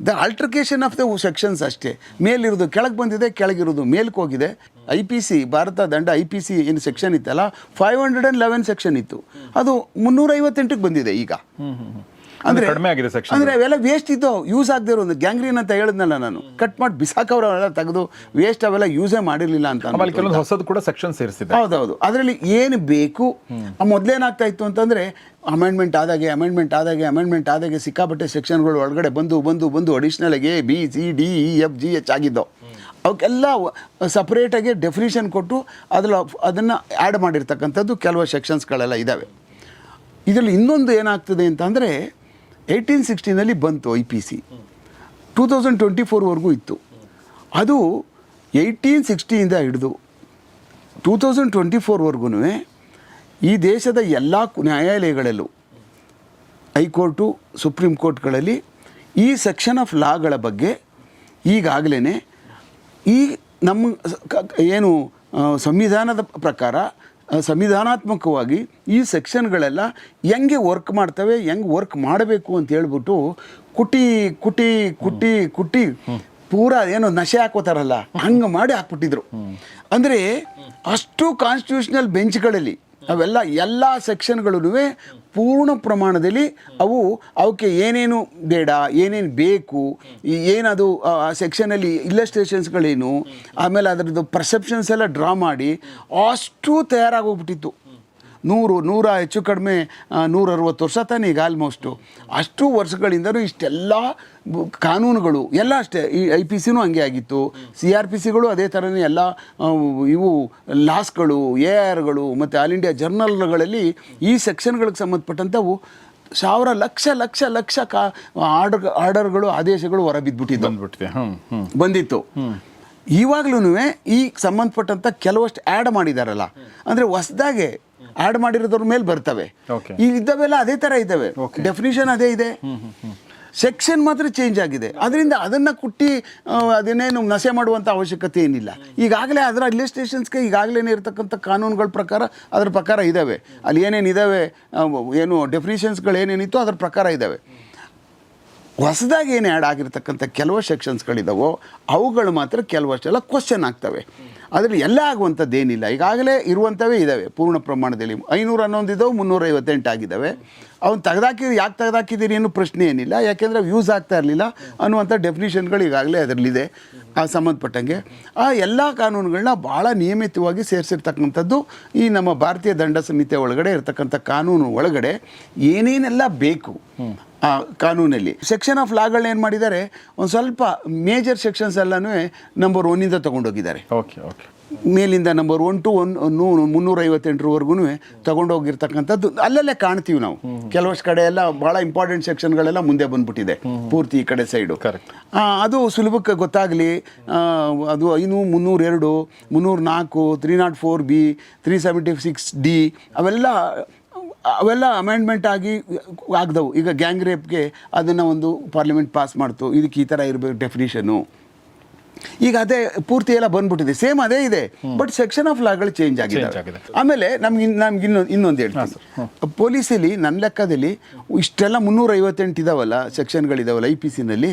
The alteration of the sections ಅಷ್ಟೇ. ಮೇಲಿರೋದು ಕೆಳಗೆ ಬಂದಿದೆ ಕೆಳಗಿರೋದು ಮೇಲ್ಗೆ ಹೋಗಿದೆ. ಐ ಪಿ ಸಿ ಭಾರತ ದಂಡ ಐ ಪಿ ಸಿ ಏನು ಸೆಕ್ಷನ್ ಇತ್ತಲ್ಲ five hundred and eleven section ಇತ್ತು. ಅದು ಮುನ್ನೂರೈವತ್ತೆಂಟಕ್ಕೆ ಬಂದಿದೆ ಈಗ. ಅಂದ್ರೆ ಕಡಿಮೆ ಆಗಿದೆ ಸೆಕ್ಷನ್ ಅಂದ್ರೆ ಅವೆಲ್ಲ ವೇಸ್ಟ್ ಇದ್ದು ಯೂಸ್ ಆಗದೆ ಇರೋ ಒಂದು ಗ್ಯಾಂಗ್ರೀನ್ ಅಂತ ಹೇಳಿದ್ನಲ್ಲ ನಾನು. ಕಟ್ ಮಾಡಿ ಬಿಸಾಕವ್ರವೆಲ್ಲ ತೆಗೆದು ವೇಸ್ಟ್ ಅವೆಲ್ಲ ಯೂಸೇ ಮಾಡಿರಲಿಲ್ಲ ಅಂತ ಆಮೇಲೆ. ಕೆಲವೊಂದು ಹೊಸದು ಕೂಡ ಸೆಕ್ಷನ್ ಸೇರಿಸಿದೆ. ಹೌದೌದು. ಅದರಲ್ಲಿ ಏನು ಬೇಕು? ಮೊದಲೇನಾಗ್ತಾ ಇತ್ತು ಅಂತಂದರೆ ಅಮೆಂಡ್ಮೆಂಟ್ ಆದಾಗೆ ಅಮೆಂಡ್ಮೆಂಟ್ ಆದಾಗೆ ಅಮೆಂಡ್ಮೆಂಟ್ ಆದಾಗೆ ಸಿಕ್ಕಾಪಟ್ಟೆ ಸೆಕ್ಷನ್ಗಳು ಒಳಗಡೆ ಬಂದು ಬಂದು ಬಂದು additional A B C D E F G H ಆಗಿದ್ದವು. ಅವಕ್ಕೆಲ್ಲ ಸಪ್ರೇಟಾಗಿ ಡೆಫಿನಿಷನ್ ಕೊಟ್ಟು ಅದ್ರಲ್ಲಿ ಅದನ್ನು ಆ್ಯಡ್ ಮಾಡಿರ್ತಕ್ಕಂಥದ್ದು ಕೆಲವು ಸೆಕ್ಷನ್ಸ್ಗಳೆಲ್ಲ ಇದ್ದಾವೆ ಇದರಲ್ಲಿ ಇನ್ನೊಂದು ಏನಾಗ್ತದೆ ಅಂತಂದರೆ ಏಯ್ಟೀನ್ ಸಿಕ್ಸ್ಟೀನಲ್ಲಿ ಬಂತು I P C. Two thousand twenty ಫೋರ್ವರೆಗೂ ಇತ್ತು. ಅದು ಏಯ್ಟೀನ್ ಸಿಕ್ಸ್ಟಿಯಿಂದ ಹಿಡಿದು ಟೂ ತೌಸಂಡ್ ಟ್ವೆಂಟಿ ಫೋರ್ವರೆಗೂ ಈ ದೇಶದ ಎಲ್ಲ ನ್ಯಾಯಾಲಯಗಳಲ್ಲೂ ಹೈಕೋರ್ಟು, ಸುಪ್ರೀಂ ಕೋರ್ಟ್ಗಳಲ್ಲಿ ಈ ಸೆಕ್ಷನ್ ಆಫ್ ಲಾಗಳ ಬಗ್ಗೆ ಈಗಾಗಲೇ ಈ ನಮ್ಮ ಏನು ಸಂವಿಧಾನದ ಪ್ರಕಾರ ಸಂವಿಧಾನಾತ್ಮಕವಾಗಿ ಈ ಸೆಕ್ಷನ್ಗಳೆಲ್ಲ ಹೆಂಗೆ ವರ್ಕ್ ಮಾಡ್ತವೆ, ಹೆಂಗೆ ವರ್ಕ್ ಮಾಡಬೇಕು ಅಂತ ಹೇಳ್ಬಿಟ್ಟು ಕುಟಿ ಕುಟಿ ಕುಟಿ ಕುಟಿ ಪೂರ ಏನೋ ನಶೆ ಹಾಕೋತಾರಲ್ಲ, ಹಂಗೆ ಮಾಡಿ ಹಾಕ್ಬಿಟ್ಟಿದ್ರು. ಅಂದರೆ ಅಷ್ಟು ಕಾನ್ಸ್ಟಿಟ್ಯೂಷನಲ್ ಬೆಂಚ್ಗಳಲ್ಲಿ ಅವೆಲ್ಲ ಎಲ್ಲ ಸೆಕ್ಷನ್ಗಳೂ ಪೂರ್ಣ ಪ್ರಮಾಣದಲ್ಲಿ ಅವು ಅವಕ್ಕೆ ಏನೇನು ಬೇಡ, ಏನೇನು ಬೇಕು ಏನದು ಸೆಕ್ಷನಲ್ಲಿ ಇಲ್ಲಸ್ಟ್ರೇಷನ್ಸ್ಗಳೇನು ಆಮೇಲೆ ಅದರದ್ದು ಪರ್ಸೆಪ್ಷನ್ಸ್ ಎಲ್ಲ ಡ್ರಾ ಮಾಡಿ, ಅಷ್ಟು ತಯಾರಾಗೋಗ್ಬಿಟ್ಟಿತ್ತು. ನೂರು ನೂರ ಹೆಚ್ಚು ಕಡಿಮೆ ನೂರ ಅರವತ್ತು ವರ್ಷ ತಾನೇ ಈಗ ಆಲ್ಮೋಸ್ಟು ಅಷ್ಟು ವರ್ಷಗಳಿಂದಲೂ ಇಷ್ಟೆಲ್ಲ ಕಾನೂನುಗಳು ಎಲ್ಲ ಅಷ್ಟೇ. ಈ ಐ ಪಿ ಸಿನೂ ಹಂಗೆ ಆಗಿತ್ತು. ಸಿ ಆರ್ ಪಿ ಸಿಗಳು ಅದೇ ಥರನೇ ಎಲ್ಲ ಇವು ಲಾಸ್ಗಳು ಎ ಆರ್ಗಳು ಮತ್ತು ಆಲ್ ಇಂಡಿಯಾ ಜರ್ನಲ್ಗಳಲ್ಲಿ ಈ ಸೆಕ್ಷನ್ಗಳಿಗೆ ಸಂಬಂಧಪಟ್ಟಂಥವು ಸಾವಿರ ಲಕ್ಷ ಲಕ್ಷ ಲಕ್ಷ ಕಾ ಆರ್ಡರ್ ಆರ್ಡರ್ಗಳು ಆದೇಶಗಳು ಹೊರಬಿದ್ದುಬಿಟ್ಟಿದ್ದು ಬಂದ್ಬಿಟ್ಟಿದೆ ಬಂದಿತ್ತು. ಇವಾಗ್ಲೂ ಈ ಸಂಬಂಧಪಟ್ಟಂಥ ಕೆಲವಷ್ಟು ಆ್ಯಡ್ ಮಾಡಿದಾರಲ್ಲ. ಅಂದರೆ ಹೊಸ್ದಾಗೆ ಆ್ಯಡ್ ಮಾಡಿರೋದ್ರ ಮೇಲೆ ಬರ್ತವೆ. ಈಗ ಇದ್ದವೆಲ್ಲ ಅದೇ ಥರ ಇದ್ದಾವೆ. ಡೆಫಿನಿಷನ್ ಅದೇ ಇದೆ. ಸೆಕ್ಷನ್ ಮಾತ್ರ ಚೇಂಜ್ ಆಗಿದೆ. ಅದರಿಂದ ಅದನ್ನು ಕುಟ್ಟಿ ಅದನ್ನೇನು ನಶೆ ಮಾಡುವಂಥ ಅವಶ್ಯಕತೆ ಏನಿಲ್ಲ. ಈಗಾಗಲೇ ಅದರ ರಿಜಿಸ್ಟ್ರೇಷನ್ಸ್ಗೆ ಈಗಾಗಲೇ ಇರತಕ್ಕಂಥ ಕಾನೂನುಗಳ ಪ್ರಕಾರ ಅದ್ರ ಪ್ರಕಾರ ಇದ್ದಾವೆ ಅಲ್ಲಿ ಏನೇನು ಇದ್ದಾವೆ ಏನು ಡೆಫಿನಿಷನ್ಸ್ಗಳು ಏನೇನಿತ್ತು ಅದ್ರ ಪ್ರಕಾರ ಇದ್ದಾವೆ ಹೊಸದಾಗಿ ಏನು ಆ್ಯಡ್ ಆಗಿರ್ತಕ್ಕಂಥ ಕೆಲವು ಸೆಕ್ಷನ್ಸ್ಗಳಿದಾವೋ ಅವುಗಳು ಮಾತ್ರ ಕೆಲವಷ್ಟೆಲ್ಲ ಕ್ವಶನ್ ಆಗ್ತವೆ. ಅದರಲ್ಲಿ ಎಲ್ಲ ಆಗುವಂಥದ್ದು ಏನಿಲ್ಲ ಈಗಾಗಲೇ ಇರುವಂಥವೇ ಇದ್ದಾವೆ ಪೂರ್ಣ ಪ್ರಮಾಣದಲ್ಲಿ ಐನೂರ ಹನ್ನೊಂದು ಇದ್ದವು ಮುನ್ನೂರ ಐವತ್ತೆಂಟು ಆಗಿದ್ದಾವೆ. ಅವ್ನು ತೆಗೆದಾಕಿದ್ರೆ ಯಾಕೆ ತೆಗೆದಾಕಿದ್ದೀರಿ ಅನ್ನೋ ಪ್ರಶ್ನೆ ಏನಿಲ್ಲ. ಯಾಕೆಂದರೆ ಯೂಸ್ ಆಗ್ತಾ ಇರಲಿಲ್ಲ ಅನ್ನುವಂಥ ಡೆಫಿನಿಷನ್ಗಳು ಈಗಾಗಲೇ ಅದರಲ್ಲಿದೆ. ಆ ಸಂಬಂಧಪಟ್ಟಂಗೆ ಆ ಎಲ್ಲ ಕಾನೂನುಗಳನ್ನ ಭಾಳ ನಿಯಮಿತವಾಗಿ ಸೇರಿಸಿರ್ತಕ್ಕಂಥದ್ದು ಈ ನಮ್ಮ ಭಾರತೀಯ ದಂಡ ಸಂಹಿತೆ ಒಳಗಡೆ ಇರತಕ್ಕಂಥ ಕಾನೂನು ಒಳಗಡೆ ಏನೇನೆಲ್ಲ ಬೇಕು ಕಾನೂನಲ್ಲಿ. ಸೆಕ್ಷನ್ ಆಫ್ ಲಾಗಳನ್ನ ಏನು ಮಾಡಿದ್ದಾರೆ? ಒಂದು ಸ್ವಲ್ಪ ಮೇಜರ್ ಸೆಕ್ಷನ್ಸ್ ಎಲ್ಲನೂ ನಂಬರ್ ಒನ್ನಿಂದ ತೊಗೊಂಡೋಗಿದ್ದಾರೆ. ಓಕೆ ಓಕೆ ಮೇಲಿಂದ ನಂಬರ್ ಒನ್ ಟು ಒನ್ ನೂ ಮುನ್ನೂರೈವತ್ತೆಂಟರವರೆಗೂ ತಗೊಂಡೋಗಿರ್ತಕ್ಕಂಥದ್ದು. ಅಲ್ಲಲ್ಲೇ ಕಾಣ್ತೀವಿ ನಾವು. ಕೆಲವಷ್ಟು ಕಡೆ ಎಲ್ಲ ಭಾಳ ಇಂಪಾರ್ಟೆಂಟ್ ಸೆಕ್ಷನ್ಗಳೆಲ್ಲ ಮುಂದೆ ಬಂದ್ಬಿಟ್ಟಿದೆ. ಪೂರ್ತಿ ಈ ಕಡೆ ಸೈಡು. ಅದು ಸುಲಭಕ್ಕೆ ಗೊತ್ತಾಗಲಿ. ಅದು ಐನೂ ಮುನ್ನೂರ ಎರಡು ಮುನ್ನೂರ ನಾಲ್ಕು three not four B three seventy six D ಅವೆಲ್ಲ ಅವೆಲ್ಲ ಅಮೆಂಡ್ಮೆಂಟ್ ಆಗಿ ಆಗ್ದವು. ಈಗ ಗ್ಯಾಂಗ್ ರೇಪ್ಗೆ ಅದನ್ನು ಒಂದು ಪಾರ್ಲಿಮೆಂಟ್ ಪಾಸ್ ಮಾಡ್ತು. ಇದಕ್ಕೆ ಈ ಥರ ಇರಬೇಕು ಡೆಫಿನಿಷನು ಈಗ ಅದೇ ಪೂರ್ತಿ ಎಲ್ಲ ಬಂದ್ಬಿಟ್ಟಿದೆ. ಸೇಮ್ ಅದೇ ಇದೆ. ಬಟ್ ಸೆಕ್ಷನ್ ಆಫ್ ಲಾಗಳು ಚೇಂಜ್ Change ಆಗಿದೆ. ಆಮೇಲೆ ನಮ್ಗೆ ನಮ್ಗೆ ಇನ್ನೊಂದು ಇನ್ನೊಂದು ಹೇಳ್ತೀನಿ. ಪೊಲೀಸಲ್ಲಿ ನನ್ನ ಲೆಕ್ಕದಲ್ಲಿ ಇಷ್ಟೆಲ್ಲ ಮುನ್ನೂರ ಐವತ್ತೆಂಟು ಇದಾವಲ್ಲ ಸೆಕ್ಷನ್ಗಳಿದಾವಲ್ಲ ಐ ಪಿ ಸಿನಲ್ಲಿ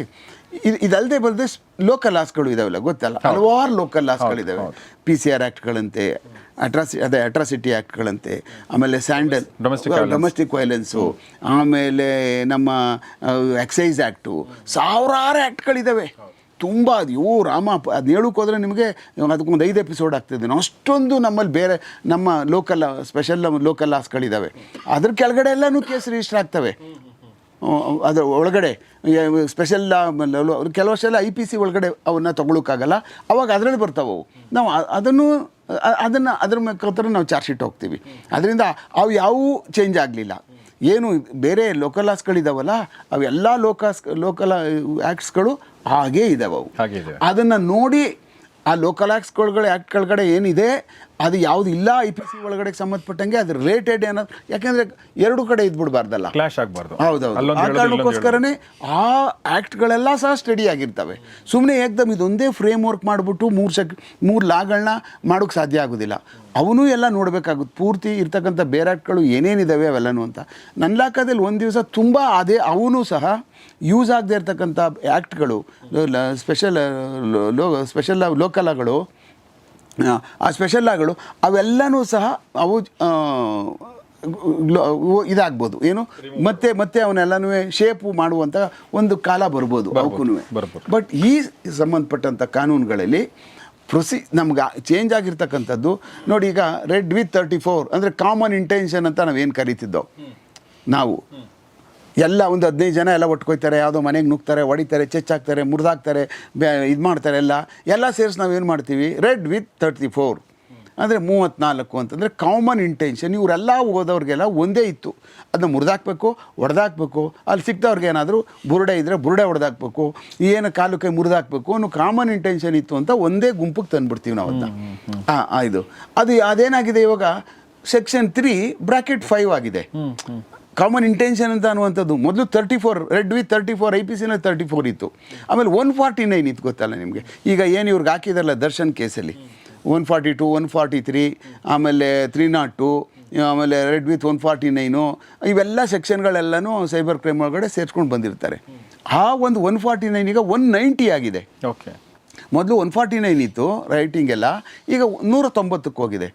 ಇದು ಇದಲ್ಲದೆ ಬರದೆ ಲೋಕಲ್ ಲಾಸ್ಗಳು ಇದಾವಲ್ಲ ಗೊತ್ತಲ್ಲ? ಹಲವಾರು ಲೋಕಲ್ ಲಾಸ್ಗಳಿದ್ದಾವೆ ಪಿ ಸಿ ಆರ್ ಆ್ಯಕ್ಟ್ಗಳಂತೆ ಅಟ್ರಾಸಿ ಅದೇ ಅಟ್ರಾಸಿಟಿ ಆ್ಯಕ್ಟ್ಗಳಂತೆ ಆಮೇಲೆ ಸ್ಯಾಂಡಲ್. ಡೊಮೆಸ್ಟಿಕ್ ವೈಲೆನ್ಸು ಆಮೇಲೆ ನಮ್ಮ ಎಕ್ಸೈಸ್ ಆ್ಯಕ್ಟು ಸಾವಿರಾರು ಆ್ಯಕ್ಟ್ಗಳಿದ್ದಾವೆ ತುಂಬ ಅದು ಯೋ ರಾಮ ಅದು ಹೇಳೋಕೆ ಹೋದರೆ ನಿಮಗೆ ಅದಕ್ಕೊಂದು ಐದು ಎಪಿಸೋಡ್ ಆಗ್ತದೆ. ಅಷ್ಟೊಂದು ನಮ್ಮಲ್ಲಿ ಬೇರೆ ನಮ್ಮ ಲೋಕಲ್ ಸ್ಪೆಷಲ್ ಲೋಕಲ್ ಲಾಸ್ಗಳಿದ್ದಾವೆ ಅದ್ರ ಕೆಳಗಡೆ ಎಲ್ಲನೂ ಕೇಸ್ ರಿಜಿಸ್ಟರ್ ಆಗ್ತವೆ. ಅದರ ಒಳಗಡೆ ಸ್ಪೆಷಲ್ ಕೆಲವಷ್ಟೆಲ್ಲ ಐ ಪಿ ಸಿ ಒಳಗಡೆ ಅವನ್ನ ತೊಗೊಳಕ್ಕಾಗಲ್ಲ. ಅವಾಗ ಅದರಲ್ಲಿ ಬರ್ತಾವೆ ನಾವು ಅದನ್ನು ಅದನ್ನು ಅದ್ರ ಮುಖಾಂತರ ನಾವು ಚಾರ್ಜ್ ಶೀಟ್ ಹೋಗ್ತೀವಿ. ಅದರಿಂದ ಅವು ಯಾವೂ ಚೇಂಜ್ ಆಗಲಿಲ್ಲ. ಏನು ಬೇರೆ ಲೋಕಲ್ ಆಸ್ಗಳಿದಾವಲ್ಲ ಅವೆಲ್ಲ ಲೋಕಾಸ್ ಲೋಕಲ್ ಆ್ಯಕ್ಟ್ಸ್ಗಳು ಹಾಗೇ ಇದಾವೆ ಅವು. ಅದನ್ನು ನೋಡಿ ಆ ಲೋಕಲ್ ಆ್ಯಕ್ಟ್ಸ್ಗಳ ಆ್ಯಕ್ಟ್ ಕೆಳಗಡೆ ಏನಿದೆ ಅದು ಯಾವುದು ಇಲ್ಲ ಐ ಪಿ ಸಿ ಒಳಗಡೆ ಸಂಬಂಧಪಟ್ಟಂಗೆ ಅದು ರೇಟೆಡ್ ಏನೋ ಯಾಕೆಂದರೆ ಎರಡು ಕಡೆ ಇದ್ಬಿಡ್ಬಾರ್ದಲ್ಲ. ಕ್ಲಾಶ್ ಆಗಬಾರ್ದು. ಹೌದೌದು. ಆ ಕಾರಣಕ್ಕೋಸ್ಕರನೇ ಆ ಆ್ಯಕ್ಟ್ಗಳೆಲ್ಲ ಸಹ ಸ್ಟಡಿ ಆಗಿರ್ತವೆ. ಸುಮ್ಮನೆ ಏಕ್ದಮ್ ಇದೊಂದೇ ಫ್ರೇಮ್ ವರ್ಕ್ ಮಾಡಿಬಿಟ್ಟು ಮೂರು ಸೆಕ್ ಮೂರು ಲಾಗಳನ್ನ ಮಾಡೋಕ್ಕೆ ಸಾಧ್ಯ ಆಗೋದಿಲ್ಲ. ಅವನು ಎಲ್ಲ ನೋಡಬೇಕಾಗುತ್ತೆ. ಪೂರ್ತಿ ಇರ್ತಕ್ಕಂಥ ಬೇರೆ ಆ್ಯಕ್ಟ್ಗಳು ಏನೇನಿದ್ದಾವೆ ಅವೆಲ್ಲನೂ ಅಂತ. ನನ್ನ ಲಾಕದಲ್ಲಿ ಒಂದು ದಿವಸ ತುಂಬ ಅದೇ ಅವನು ಸಹ ಯೂಸ್ ಆಗದೆ ಇರ್ತಕ್ಕಂಥ ಆ್ಯಕ್ಟ್ಗಳು ಸ್ಪೆಷಲ್ ಲೋ ಸ್ಪೆಷಲ್ ಲೋಕಲಾಗಳು ಆ ಸ್ಪೆಷಲ್ ಆಗಳು ಅವೆಲ್ಲನೂ ಸಹ ಅವು ಇದಾಗ್ಬೋದು. ಏನು? ಮತ್ತೆ ಮತ್ತೆ ಅವನ್ನೆಲ್ಲನೂ ಶೇಪು ಮಾಡುವಂಥ ಒಂದು ಕಾಲ ಬರ್ಬೋದು ಅವಕ್ಕೂ ಬರ್ಬೋದು. ಬಟ್ ಈ ಸಂಬಂಧಪಟ್ಟಂಥ ಕಾನೂನುಗಳಲ್ಲಿ ಪ್ರೊಸಿ ನಮ್ಗೆ ಚೇಂಜ್ ಆಗಿರ್ತಕ್ಕಂಥದ್ದು ನೋಡಿ ಈಗ ರೆಡ್ ವಿತ್ ತರ್ಟಿ ಫೋರ್ ಅಂದರೆ ಕಾಮನ್ ಇಂಟೆನ್ಷನ್ ಅಂತ ನಾವೇನು ಕರಿತಿದ್ದೋ ನಾವು. ಎಲ್ಲ ಒಂದು ಹದಿನೈದು ಜನ ಎಲ್ಲ ಒಟ್ಕೊಯ್ತಾರೆ ಯಾವುದೋ ಮನೆಗೆ ನುಗ್ತಾರೆ ಹೊಡಿತಾರೆ ಚೆಚ್ಚಾಕ್ತಾರೆ ಮುರಿದಾಕ್ತಾರೆ ಇದು ಮಾಡ್ತಾರೆ ಎಲ್ಲ. ಎಲ್ಲ ಸೇರಿಸಿ ನಾವೇನು ಮಾಡ್ತೀವಿ? ರೆಡ್ ವಿತ್ ತರ್ಟಿ ಫೋರ್ ಅಂದರೆ ಮೂವತ್ತ್ನಾಲ್ಕು ಅಂತಂದರೆ ಕಾಮನ್ ಇಂಟೆನ್ಷನ್ ಇವರೆಲ್ಲ ಹೋದವ್ರಿಗೆಲ್ಲ ಒಂದೇ ಇತ್ತು. ಅದನ್ನ ಮುರಿದಾಕ್ಬೇಕು ಹೊಡೆದಾಕ್ಬೇಕು. ಅಲ್ಲಿ ಸಿಕ್ತವ್ರಿಗೆ ಏನಾದರೂ ಬುರುಡೆ ಇದ್ದರೆ ಬುರುಡೆ ಹೊಡೆದಾಕ್ಬೇಕು. ಏನು ಕಾಲು ಕೈ ಮುರಿದಾಕ್ಬೇಕು ಅನ್ನೋ ಕಾಮನ್ ಇಂಟೆನ್ಷನ್ ಇತ್ತು ಅಂತ ಒಂದೇ ಗುಂಪಿಗೆ ತಂದುಬಿಡ್ತೀವಿ ನಾವು ಅದನ್ನ ಹಾಂ ಇದು. ಅದು ಅದೇನಾಗಿದೆ ಇವಾಗ? ಸೆಕ್ಷನ್ ತ್ರೀ ಬ್ರಾಕೆಟ್ ಫೈವ್ ಆಗಿದೆ. ಕಾಮನ್ ಇಂಟೆನ್ಷನ್ ಅಂತ ಅನ್ನುವಂಥದ್ದು. ಮೊದಲು thirty four read with thirty four I P ಸಿನಲ್ಲಿ thirty four ಇತ್ತು. ಆಮೇಲೆ ಒನ್ ಫಾರ್ಟಿ ನೈನ್ ಇತ್ತು ಗೊತ್ತಲ್ಲ ನಿಮಗೆ. ಈಗ ಏನು ಇವ್ರಿಗೆ ಹಾಕಿದಾರಲ್ಲ ದರ್ಶನ್ ಕೇಸಲ್ಲಿ. One forty two one forty three ಆಮೇಲೆ ತ್ರೀ ನಾಟ್ ಟು ಆಮೇಲೆ read with one forty nine ಇವೆಲ್ಲ ಸೆಕ್ಷನ್ಗಳೆಲ್ಲನೂ ಸೈಬರ್ ಕ್ರೈಮ್ ಒಳಗಡೆ ಸೇರಿಸ್ಕೊಂಡು ಬಂದಿರ್ತಾರೆ. ಆ ಒಂದು ಒನ್ ಫಾರ್ಟಿ ನೈನ್ ಈಗ ಒನ್ ನೈಂಟಿ ಆಗಿದೆ. ಓಕೆ ಮೊದಲು ಒನ್ ಫಾರ್ಟಿ ನೈನ್ ಇತ್ತು ರೈಟಿಂಗ್ ಎಲ್ಲ ಈಗ ನೂರ ತೊಂಬತ್ತಕ್ಕೆ ಹೋಗಿದೆ.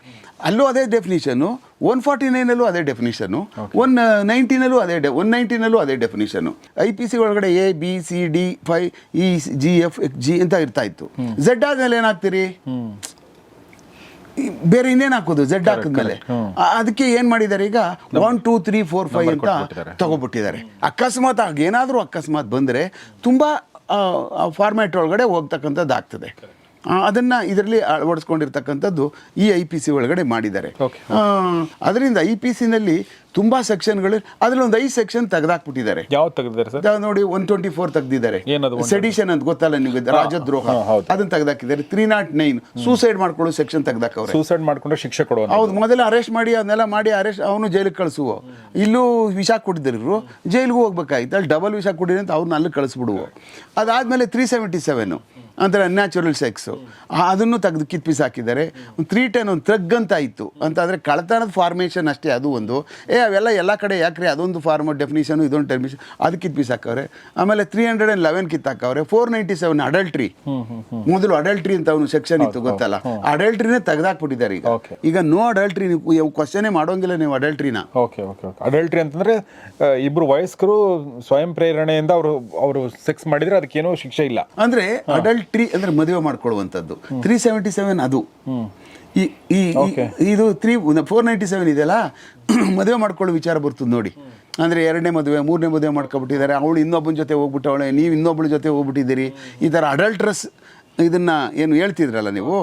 ಅಲ್ಲೂ ಅದೇ ಡೆಫಿನಿಷನ್ನು ಒನ್ ಫಾರ್ಟಿ ನೈನಲ್ಲೂ ಅದೇ ಡೆಫಿನಿಷನ್ನು ಒನ್ ನೈನ್ಟೀನಲ್ಲೂ ಅದೇ ಡೆ ಒನ್ ನೈನ್ಟೀನಲ್ಲೂ ಅದೇ ಡೆಫಿನಿಷನ್ನು ಐ ಪಿ ಸಿ ಒಳಗಡೆ ಎ ಬಿ ಸಿ ಡಿ ಫೈ ಇ ಜಿ ಎಫ್ ಜಿ ಅಂತ ಇರ್ತಾ ಇತ್ತು. ಝೆಡ್ ಆದ್ಮೇಲೆ ಏನಾಗ್ತೀರಿ? ಬೇರೆ ಇನ್ನೇನು ಹಾಕೋದು? ಝೆಡ್ ಹಾಕಿದ್ಮೇಲೆ. ಅದಕ್ಕೆ ಏನು ಮಾಡಿದ್ದಾರೆ ಈಗ? One two three four five ಅಂತ. ತಗೊಬಿಟ್ಟಿದ್ದಾರೆ. ಅಕಸ್ಮಾತ್ ಆಗ ಏನಾದರೂ ಅಕಸ್ಮಾತ್ ಬಂದರೆ ತುಂಬ ಫಾರ್ಮ್ಯಾಟ್ ಒಳಗಡೆ ಹೋಗ್ತಕ್ಕಂಥದ್ದು ಆಗ್ತದೆ ಆ, ಅದನ್ನ ಇದರಲ್ಲಿ ಅಳವಡಿಸ್ಕೊಂಡಿರ್ತಕ್ಕಂಥದ್ದು ಈ ಐ ಪಿ ಸಿ ಒಳಗಡೆ ಮಾಡಿದ್ದಾರೆ. ಅದರಿಂದ ಐ ಪಿ ಸಿನಲ್ಲಿ ತುಂಬ ಸೆಕ್ಷನ್ಗಳು ಅದರಲ್ಲಿ ಒಂದು ಐದು ಸೆಕ್ಷನ್ ತೆಗೆದಾಕ್ಬಿಟ್ಟಿದ್ದಾರೆ. ಯಾವ್ದು ತೆಗೆದಿದ್ದಾರೆ ಸರ್? ನೋಡಿ ಒನ್ ಟ್ವೆಂಟಿ ಫೋರ್ ತೆಗೆದಿದ್ದಾರೆ ಸೆಡಿಷನ್ ಅಂತ ಗೊತ್ತಲ್ಲ ನಿಮಗೆ ರಾಜದ್ರೋಹ. ಅದನ್ನ ತೆಗ್ದಾಕಿದ್ದಾರೆ. ತ್ರೀ ನಾಟ್ ನೈನ್ ಸೂಸೈಡ್ ಮಾಡ್ಕೊಳ್ಳೋ ಸೆಕ್ಷನ್ ತೆಗೆದಾಕವ್ರೆ. ಸೂಸೈಡ್ ಮಾಡ್ಕೊಂಡ್ರೆ ಶಿಕ್ಷೆ ಕೊಡೋ ಹೌದು ಮೊದಲ ಅರೆಸ್ಟ್ ಮಾಡಿ ಅದನ್ನೆಲ್ಲ ಮಾಡಿ ಅರೆಸ್ಟ್ ಅವನು ಜೈಲಿಗೆ ಕಳಿಸುವ. ಇಲ್ಲೂ ವಿಷ ಕುಡಿದಿರು ಜೈಲಿಗೂ ಹೋಗ್ಬೇಕಾಯ್ತು. ಅಲ್ಲಿ ಡಬಲ್ ವಿಷ ಕುಡಿರಿ ಅಂತ ಅವ್ರನ್ನ ಅಲ್ಲಿ ಕಳಿಸ್ಬಿಡುವ. ಅದಾದಮೇಲೆ ತ್ರೀ ಸೆವೆಂಟಿ ಸೆವೆನು ಅಂದರೆ ಅನ್ಯಾಚುರಲ್ ಸೆಕ್ಸು ಅದನ್ನು ತೆಗೆದು ಕಿತ್ಪಿಸಿ ಹಾಕಿದ್ದಾರೆ. ಒಂದು ತ್ರೀ ಟೆನ್ ಒಂದು ತ್ರಗ್ ಅಂತ ಇತ್ತು ಅಂತ ಅಂದರೆ ಕಳತನದ ಫಾರ್ಮೇಷನ್ ಅಷ್ಟೇ ಅದು ಒಂದು. ಏ ಅವೆಲ್ಲ ಎಲ್ಲ ಕಡೆ ಯಾಕ್ರಿ ಅದೊಂದು ಫಾರ್ಮ್ ಡೆಫಿನಿಷನು ಇದೊಂದು ಡೆಫಿನಿಷನ್ ಅದು ಕಿತ್ಪಿಸಿ ಹಾಕವ್ರೆ. ಆಮೇಲೆ ತ್ರೀ ಹಂಡ್ರೆಡ್ ಆ್ಯಂಡ್ ಲೆವೆನ್ ಕಿತ್ತಾಕವ್ರೆ ಫೋರ್ ನೈಂಟಿ ಸೆವೆನ್ ಅಡಲ್ಟ್ರಿ ಮೊದಲು ಅಡಲ್ಟ್ರಿ ಅಂತ ಅವನು ಸೆಕ್ಷನ್ ಇತ್ತು ಗೊತ್ತಲ್ಲ? ಅಡಲ್ಟ್ರಿನೇ ತೆಗೆದಾಕ್ಬಿಟ್ಟಿದ್ದಾರೆ ಈಗ. ಈಗ ನೋ ಅಡಲ್ಟ್ರಿ ನೀವು ಕ್ವಶನೇ ಮಾಡೋಂಗಿಲ್ಲ ನೀವು ಅಡಲ್ಟ್ರಿನ ಓಕೆ ಓಕೆ ಓಕೆ ಅಡಲ್ಟ್ರಿ ಅಂತಂದ್ರೆ ಇಬ್ಬರು ಇಬ್ರು ವಯಸ್ಕರು ಸ್ವಯಂ ಪ್ರೇರಣೆಯಿಂದ ಅವರು ಅವರು ಸೆಕ್ಸ್ ಮಾಡಿದ್ರೆ ಅದಕ್ಕೇನೋ ಶಿಕ್ಷೆ ಇಲ್ಲ. ಅಂದ್ರೆ ಅಡಲ್ಟ್ರಿ ಅಂದ್ರೆ ಮದುವೆ ಮಾಡ್ಕೊಳ್ಳುವಂಥದ್ದು. ತ್ರೀ ಸೆವೆಂಟಿ ಸೆವೆನ್ ಅದು. ಈ ಈ ಇದು ತ್ರೀ ಫೋರ್ ನೈಂಟಿ ಸೆವೆನ್ ಇದೆಯಲ್ಲ? ಮದುವೆ ಮಾಡ್ಕೊಳ್ಳೋ ವಿಚಾರ ಬರ್ತದೆ ನೋಡಿ. ಅಂದರೆ ಎರಡನೇ ಮದುವೆ ಮೂರನೇ ಮದುವೆ ಮಾಡ್ಕೊಬಿಟ್ಟಿದ್ದಾರೆ. ಅವಳು ಇನ್ನೊಬ್ಬನ ಜೊತೆ ಹೋಗ್ಬಿಟ್ಟವಳೆ ನೀವು ಇನ್ನೊಬ್ಬಳ ಜೊತೆ ಹೋಗ್ಬಿಟ್ಟಿದ್ದೀರಿ. ಈ ಥರ ಅಡಲ್ಟ್ರಸ್ ಇದನ್ನು ಏನು ಹೇಳ್ತಿದ್ರಲ್ಲ ನೀವು?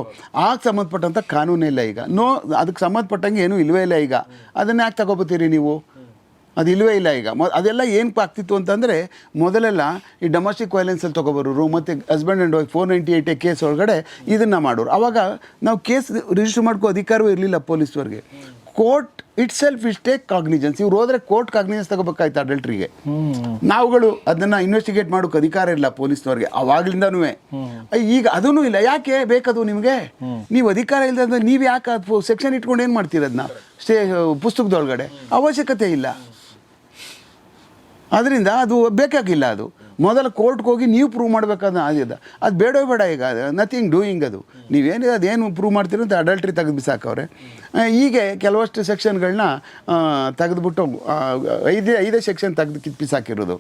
ಆಗ ಸಂಬಂಧಪಟ್ಟಂಥ ಕಾನೂನೇ ಇಲ್ಲ ಈಗ. ನೋ ಅದಕ್ಕೆ ಸಂಬಂಧಪಟ್ಟಂಗೆ ಏನೂ ಇಲ್ವೇ ಇಲ್ಲ ಈಗ. ಅದನ್ನ ಯಾಕೆ ತಗೋಬತ್ತೀರಿ ನೀವು? ಅದು ಇಲ್ಲವೇ ಇಲ್ಲ ಈಗ. ಮೊ ಅದೆಲ್ಲ ಏನಕ್ಕೆ ಆಗ್ತಿತ್ತು ಅಂತಂದರೆ ಮೊದಲೆಲ್ಲ ಈ ಡೊಮೆಸ್ಟಿಕ್ ವೈಲೆನ್ಸಲ್ಲಿ ತೊಗೊಬರೋರು ಮತ್ತು husband and wife four ninety eight case ಒಳಗಡೆ ಇದನ್ನು ಮಾಡೋರು. ಅವಾಗ ನಾವು ಕೇಸ್ ರಿಜಿಸ್ಟರ್ ಮಾಡ್ಕೋ ಅಧಿಕಾರವೂ ಇರಲಿಲ್ಲ ಪೊಲೀಸ್ವರಿಗೆ. Court itself is take cognizance ಇವ್ರು ಹೋದ್ರೆ ಕೋರ್ಟ್ ಕಾಗ್ನಿಜೆನ್ಸ್ ತಗೋಬೇಕಾಯ್ತು ಅಡಲ್ಟ್ರಿಗೆ ನಾವುಗಳು ಅದನ್ನು ಇನ್ವೆಸ್ಟಿಗೇಟ್ ಮಾಡೋಕೆ ಅಧಿಕಾರ ಇಲ್ಲ ಪೊಲೀಸ್ನವ್ರಿಗೆ. ಅವಾಗ್ಲಿಂದನೂ. ಈಗ ಅದೂ ಇಲ್ಲ. ಯಾಕೆ ಬೇಕದು ನಿಮಗೆ? ನೀವು ಅಧಿಕಾರ ಇಲ್ಲದೆ ನೀವು ಯಾಕೆ ಸೆಕ್ಷನ್ ಇಟ್ಕೊಂಡು ಏನು ಮಾಡ್ತೀರ ಅದನ್ನ ಸ್ಟೇ ಪುಸ್ತಕದೊಳಗಡೆ. ಅವಶ್ಯಕತೆ ಇಲ್ಲ. ಅದರಿಂದ ಅದು ಬೇಕಾಗಿಲ್ಲ ಅದು. ಮೊದಲು ಕೋರ್ಟ್ಗೆ ಹೋಗಿ ನೀವು ಪ್ರೂವ್ ಮಾಡಬೇಕಾದ ಆಗಿದ್ದ ಅದು ಬೇಡ ಬೇಡ ಈಗ ನಥಿಂಗ್ ಡೂಯಿಂಗ್ ಅದು. ನೀವೇನು, ಅದೇನು ಪ್ರೂವ್ ಮಾಡ್ತೀರ ಅಂತ ಅಡಲ್ಟ್ರಿ ತೆಗೆದು ಬಿಸಾಕವ್ರೆ. ಹೀಗೆ ಕೆಲವಷ್ಟು ಸೆಕ್ಷನ್ಗಳನ್ನ ತೆಗೆದುಬಿಟ್ಟು ಐದೇ ಐದೇ ಸೆಕ್ಷನ್ ತೆಗೆದು ಕಿತ್ ಬಿಸಾಕಿರೋದು.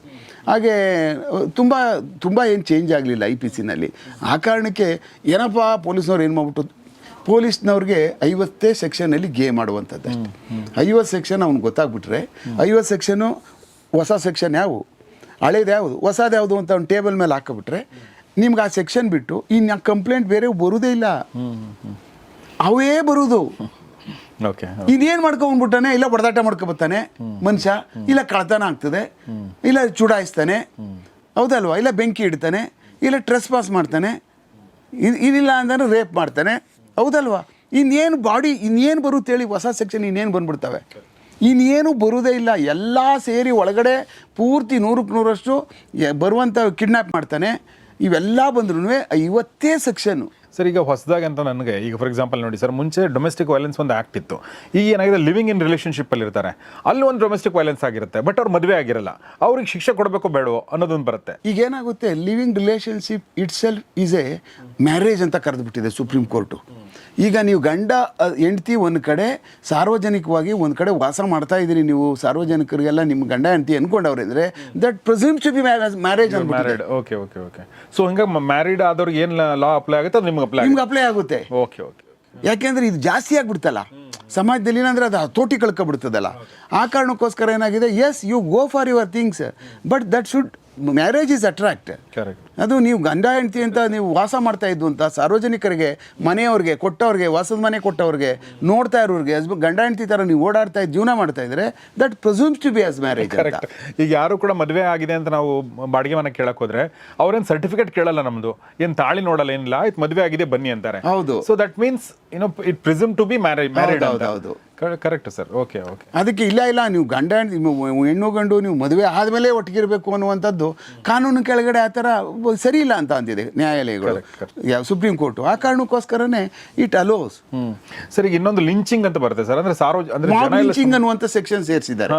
ಹಾಗೆ, ತುಂಬ ತುಂಬ ಏನು ಚೇಂಜ್ ಆಗಲಿಲ್ಲ ಐ ಪಿ ಸಿನಲ್ಲಿ ಆ ಕಾರಣಕ್ಕೆ ಏನಪ್ಪ ಪೊಲೀಸ್ನವ್ರು ಏನು ಮಾಡ್ಬಿಟ್ಟು, ಪೊಲೀಸ್ನವ್ರಿಗೆ ಐವತ್ತೇ ಸೆಕ್ಷನಲ್ಲಿ ಗೇ ಮಾಡುವಂಥದ್ದು ಅಷ್ಟೆ. ಐವತ್ತು ಸೆಕ್ಷನ್ ಅವ್ನಿಗೆ ಗೊತ್ತಾಗ್ಬಿಟ್ರೆ, ಐವತ್ತು ಸೆಕ್ಷನು ಹೊಸ ಸೆಕ್ಷನ್ ಯಾವು ಹಳೇದು ಯಾವುದು? ಹೊಸದು ಯಾವುದು ಅಂತ ಒಂದು ಟೇಬಲ್ ಮೇಲೆ ಹಾಕಿಬಿಟ್ರೆ ನಿಮ್ಗೆ ಆ ಸೆಕ್ಷನ್ ಬಿಟ್ಟು ಇನ್ನು ಕಂಪ್ಲೇಂಟ್ ಬೇರೆ ಬರುವುದೇ ಇಲ್ಲ. ಅವೇ ಬರುವುದು ಓಕೆ ಇನ್ನೇನು ಮಾಡ್ಕೊಂಡ್ಬಿಟ್ಟಾನೆ ಇಲ್ಲ ಬಡದಾಟ ಮಾಡ್ಕೊಬತ್ತಾನೆ ಮನುಷ್ಯ. ಇಲ್ಲ ಕಳ್ತನ ಆಗ್ತದೆ. ಇಲ್ಲ ಚುಡಾಯಿಸ್ತಾನೆ. ಹೌದಲ್ವಾ? ಇಲ್ಲ ಬೆಂಕಿ ಇಡ್ತಾನೆ. ಇಲ್ಲ ಟ್ರೆಸ್ ಪಾಸ್ ಮಾಡ್ತಾನೆ ಇನ್ನಿಲ್ಲ ಇದಿಲ್ಲ ಅಂದ್ರೆ ರೇಪ್ ಮಾಡ್ತಾನೆ. ಹೌದಲ್ವಾ? ಇನ್ನೇನು ಬಾಡಿ ಇನ್ನೇನು ಬರುತ್ತೆ ಹೇಳಿ ಹೊಸ ಸೆಕ್ಷನ್ ಇನ್ನೇನು ಬಂದ್ಬಿಡ್ತವೆ? ಇನ್ನೇನು ಬರುವುದೇ ಇಲ್ಲ. ಎಲ್ಲ ಸೇರಿ ಒಳಗಡೆ ಪೂರ್ತಿ ನೂರಕ್ಕೆ ನೂರಷ್ಟು ಬರುವಂಥ ಕಿಡ್ನ್ಯಾಪ್ ಮಾಡ್ತಾನೆ. ಇವೆಲ್ಲ ಬಂದ್ರೂ ಐವತ್ತೇ ಸೆಕ್ಷನ್ನು ಸರ್ ಈಗ ಹೊಸದಾಗಿ ಅಂತ ನನಗೆ ಈಗ ಫಾರ್ ಎಕ್ಸಾಂಪಲ್ ನೋಡಿ ಸರ್ ಮುಂಚೆ ಡೊಮೆಸ್ಟಿಕ್ ವೈಲೆನ್ಸ್ ಒಂದು ಆ್ಯಕ್ಟ್ ಇತ್ತು. ಈಗ ಏನಾಗಿದೆ ಲಿವಿಂಗ್ ಇನ್ ರಿಲೇಷನ್ಶಿಪ್ ಅಲ್ಲಿ ಇರ್ತಾರೆ. ಅಲ್ಲಿ ಒಂದು ಡೊಮೆಸ್ಟಿಕ್ ವೈಲೆನ್ಸ್ ಆಗಿರುತ್ತೆ ಬಟ್ ಅವ್ರು ಮದುವೆ ಆಗಿರಲ್ಲ. ಅವ್ರಿಗೆ ಶಿಕ್ಷೆ ಕೊಡಬೇಕು ಬೇಡವೋ ಅನ್ನೋದೊಂದು ಬರುತ್ತೆ. ಈಗ ಏನಾಗುತ್ತೆ living relationship itself is a marriage ಅಂತ ಕರೆದುಬಿಟ್ಟಿದೆ ಸುಪ್ರೀಂ ಕೋರ್ಟು ಈಗ ನೀವು ಗಂಡ ಹೆಂಡ್ತಿ ಒಂದು ಕಡೆ ಸಾರ್ವಜನಿಕವಾಗಿ ಒಂದು ಕಡೆ ವಾಸ ಮಾಡ್ತಾ ಇದ್ದೀರಿ ನೀವು ಸಾರ್ವಜನಿಕರಿಗೆಲ್ಲ ನಿಮ್ಮ ಗಂಡ ಹೆಂಡ್ತಿ ಅನ್ಕೊಂಡವ್ರೆ ಅಂದರೆ that presume to be marriage ಅಂತ married okay okay okay so ಹಿಂಗೆ ಮ್ಯಾರಿಡ್ ಆದವ್ರಿಗೆ ಏನು ಲಾ ಅಪ್ಲೈ ಆಗುತ್ತೆ ಅದು ನಿಮ್ಗೆ ನಿಮ್ಗೆ ಅಪ್ಲೈ ಆಗುತ್ತೆ. ಓಕೆ ಓಕೆ ಯಾಕೆಂದ್ರೆ ಇದು ಜಾಸ್ತಿ ಆಗ್ಬಿಡ್ತಲ್ಲ. ಸಮಾಜದಲ್ಲಿ ಏನಂದ್ರೆ ಅದು ತೋಟಿ ಕಳ್ಕೊಬಿಡ್ತದಲ್ಲ. ಆ ಕಾರಣಕ್ಕೋಸ್ಕರ ಏನಾಗಿದೆ? As you go for your things but that should marriage is attract correct ಅದು ನೀವು ಗಂಡ ಹೆಂಡತಿ ಅಂತ ನೀವು ವಾಸ ಮಾಡ್ತಾ ಇದ್ದು ಅಂತ ಸಾರ್ವಜನಿಕರಿಗೆ ಮನೆಯವ್ರಿಗೆ ಕೊಟ್ಟವ್ರಿಗೆ ವಾಸದ ಮನೆ ಕೊಟ್ಟವ್ರಿಗೆ ನೋಡ್ತಾ ಇರೋರಿಗೆ ಹಸ್ಬೆಂಡ್ ಗಂಡ ಹೆಂಡತಿ ಥರ ನೀವು ಓಡಾಡ್ತಾ ಇದ್ದು ಜೀವನ ಮಾಡ್ತಾ ಇದ್ರೆ that presumes to be as marriage ಈಗ ಯಾರು ಕೂಡ ಮದುವೆ ಆಗಿದೆ ಅಂತ ನಾವು ಬಾಡಿಗೆ ಮನೆ ಕೇಳಕ್ ಹೋದ್ರೆ ಅವ್ರೇನು ಸರ್ಟಿಫಿಕೇಟ್ ಕೇಳಲ್ಲ ನಮ್ದು. ಏನ್ ತಾಳಿ ನೋಡಲ್ಲ ಏನಿಲ್ಲ ಆಯ್ತು ಮದುವೆ ಆಗಿದೆ ಬನ್ನಿ ಅಂತಾರೆ. ಹೌದು. ಸೊ ದಟ್ ಮೀನ್ಸ್ ಏನೋ it presume to be marriage married ಹೌದು, ಹೌದು. ಕರೆಕ್ಟ್ ಸರ್ ಓಕೆ ಓಕೆ ಅದಕ್ಕೆ ಇಲ್ಲ ಇಲ್ಲ ನೀವು ಗಂಡ ಹೆಣ್ಣು ಗಂಡು ನೀವು ಮದುವೆ ಆದಮೇಲೆ ಒಟ್ಟಿಗಿರಬೇಕು ಅನ್ನುವಂಥದ್ದು ಕಾನೂನು ಕೆಳಗಡೆ ಆ ಥರ ಸರಿ ಇಲ್ಲ ಅಂತ ಅಂದಿದೆ ನ್ಯಾಯಾಲಯಗಳು. ಯಾವ ಸುಪ್ರೀಂ ಕೋರ್ಟು ಆ ಕಾರಣಕ್ಕೋಸ್ಕರನೇ ಇಟ್ ಅಲೋಸ್ ಸರಿ ಈಗ ಇನ್ನೊಂದು ಲಿಂಚಿಂಗ್ ಅಂತ ಬರುತ್ತೆ ಸರ್ ಅಂದ್ರೆ ಸಾರ್ವಜ ಅಂದ್ರೆ ಜನ ಲಿಂಚಿಂಗ್ ಅನ್ನುವಂಥ ಸೆಕ್ಷನ್ ಸೇರಿಸಿದ್ದಾರೆ.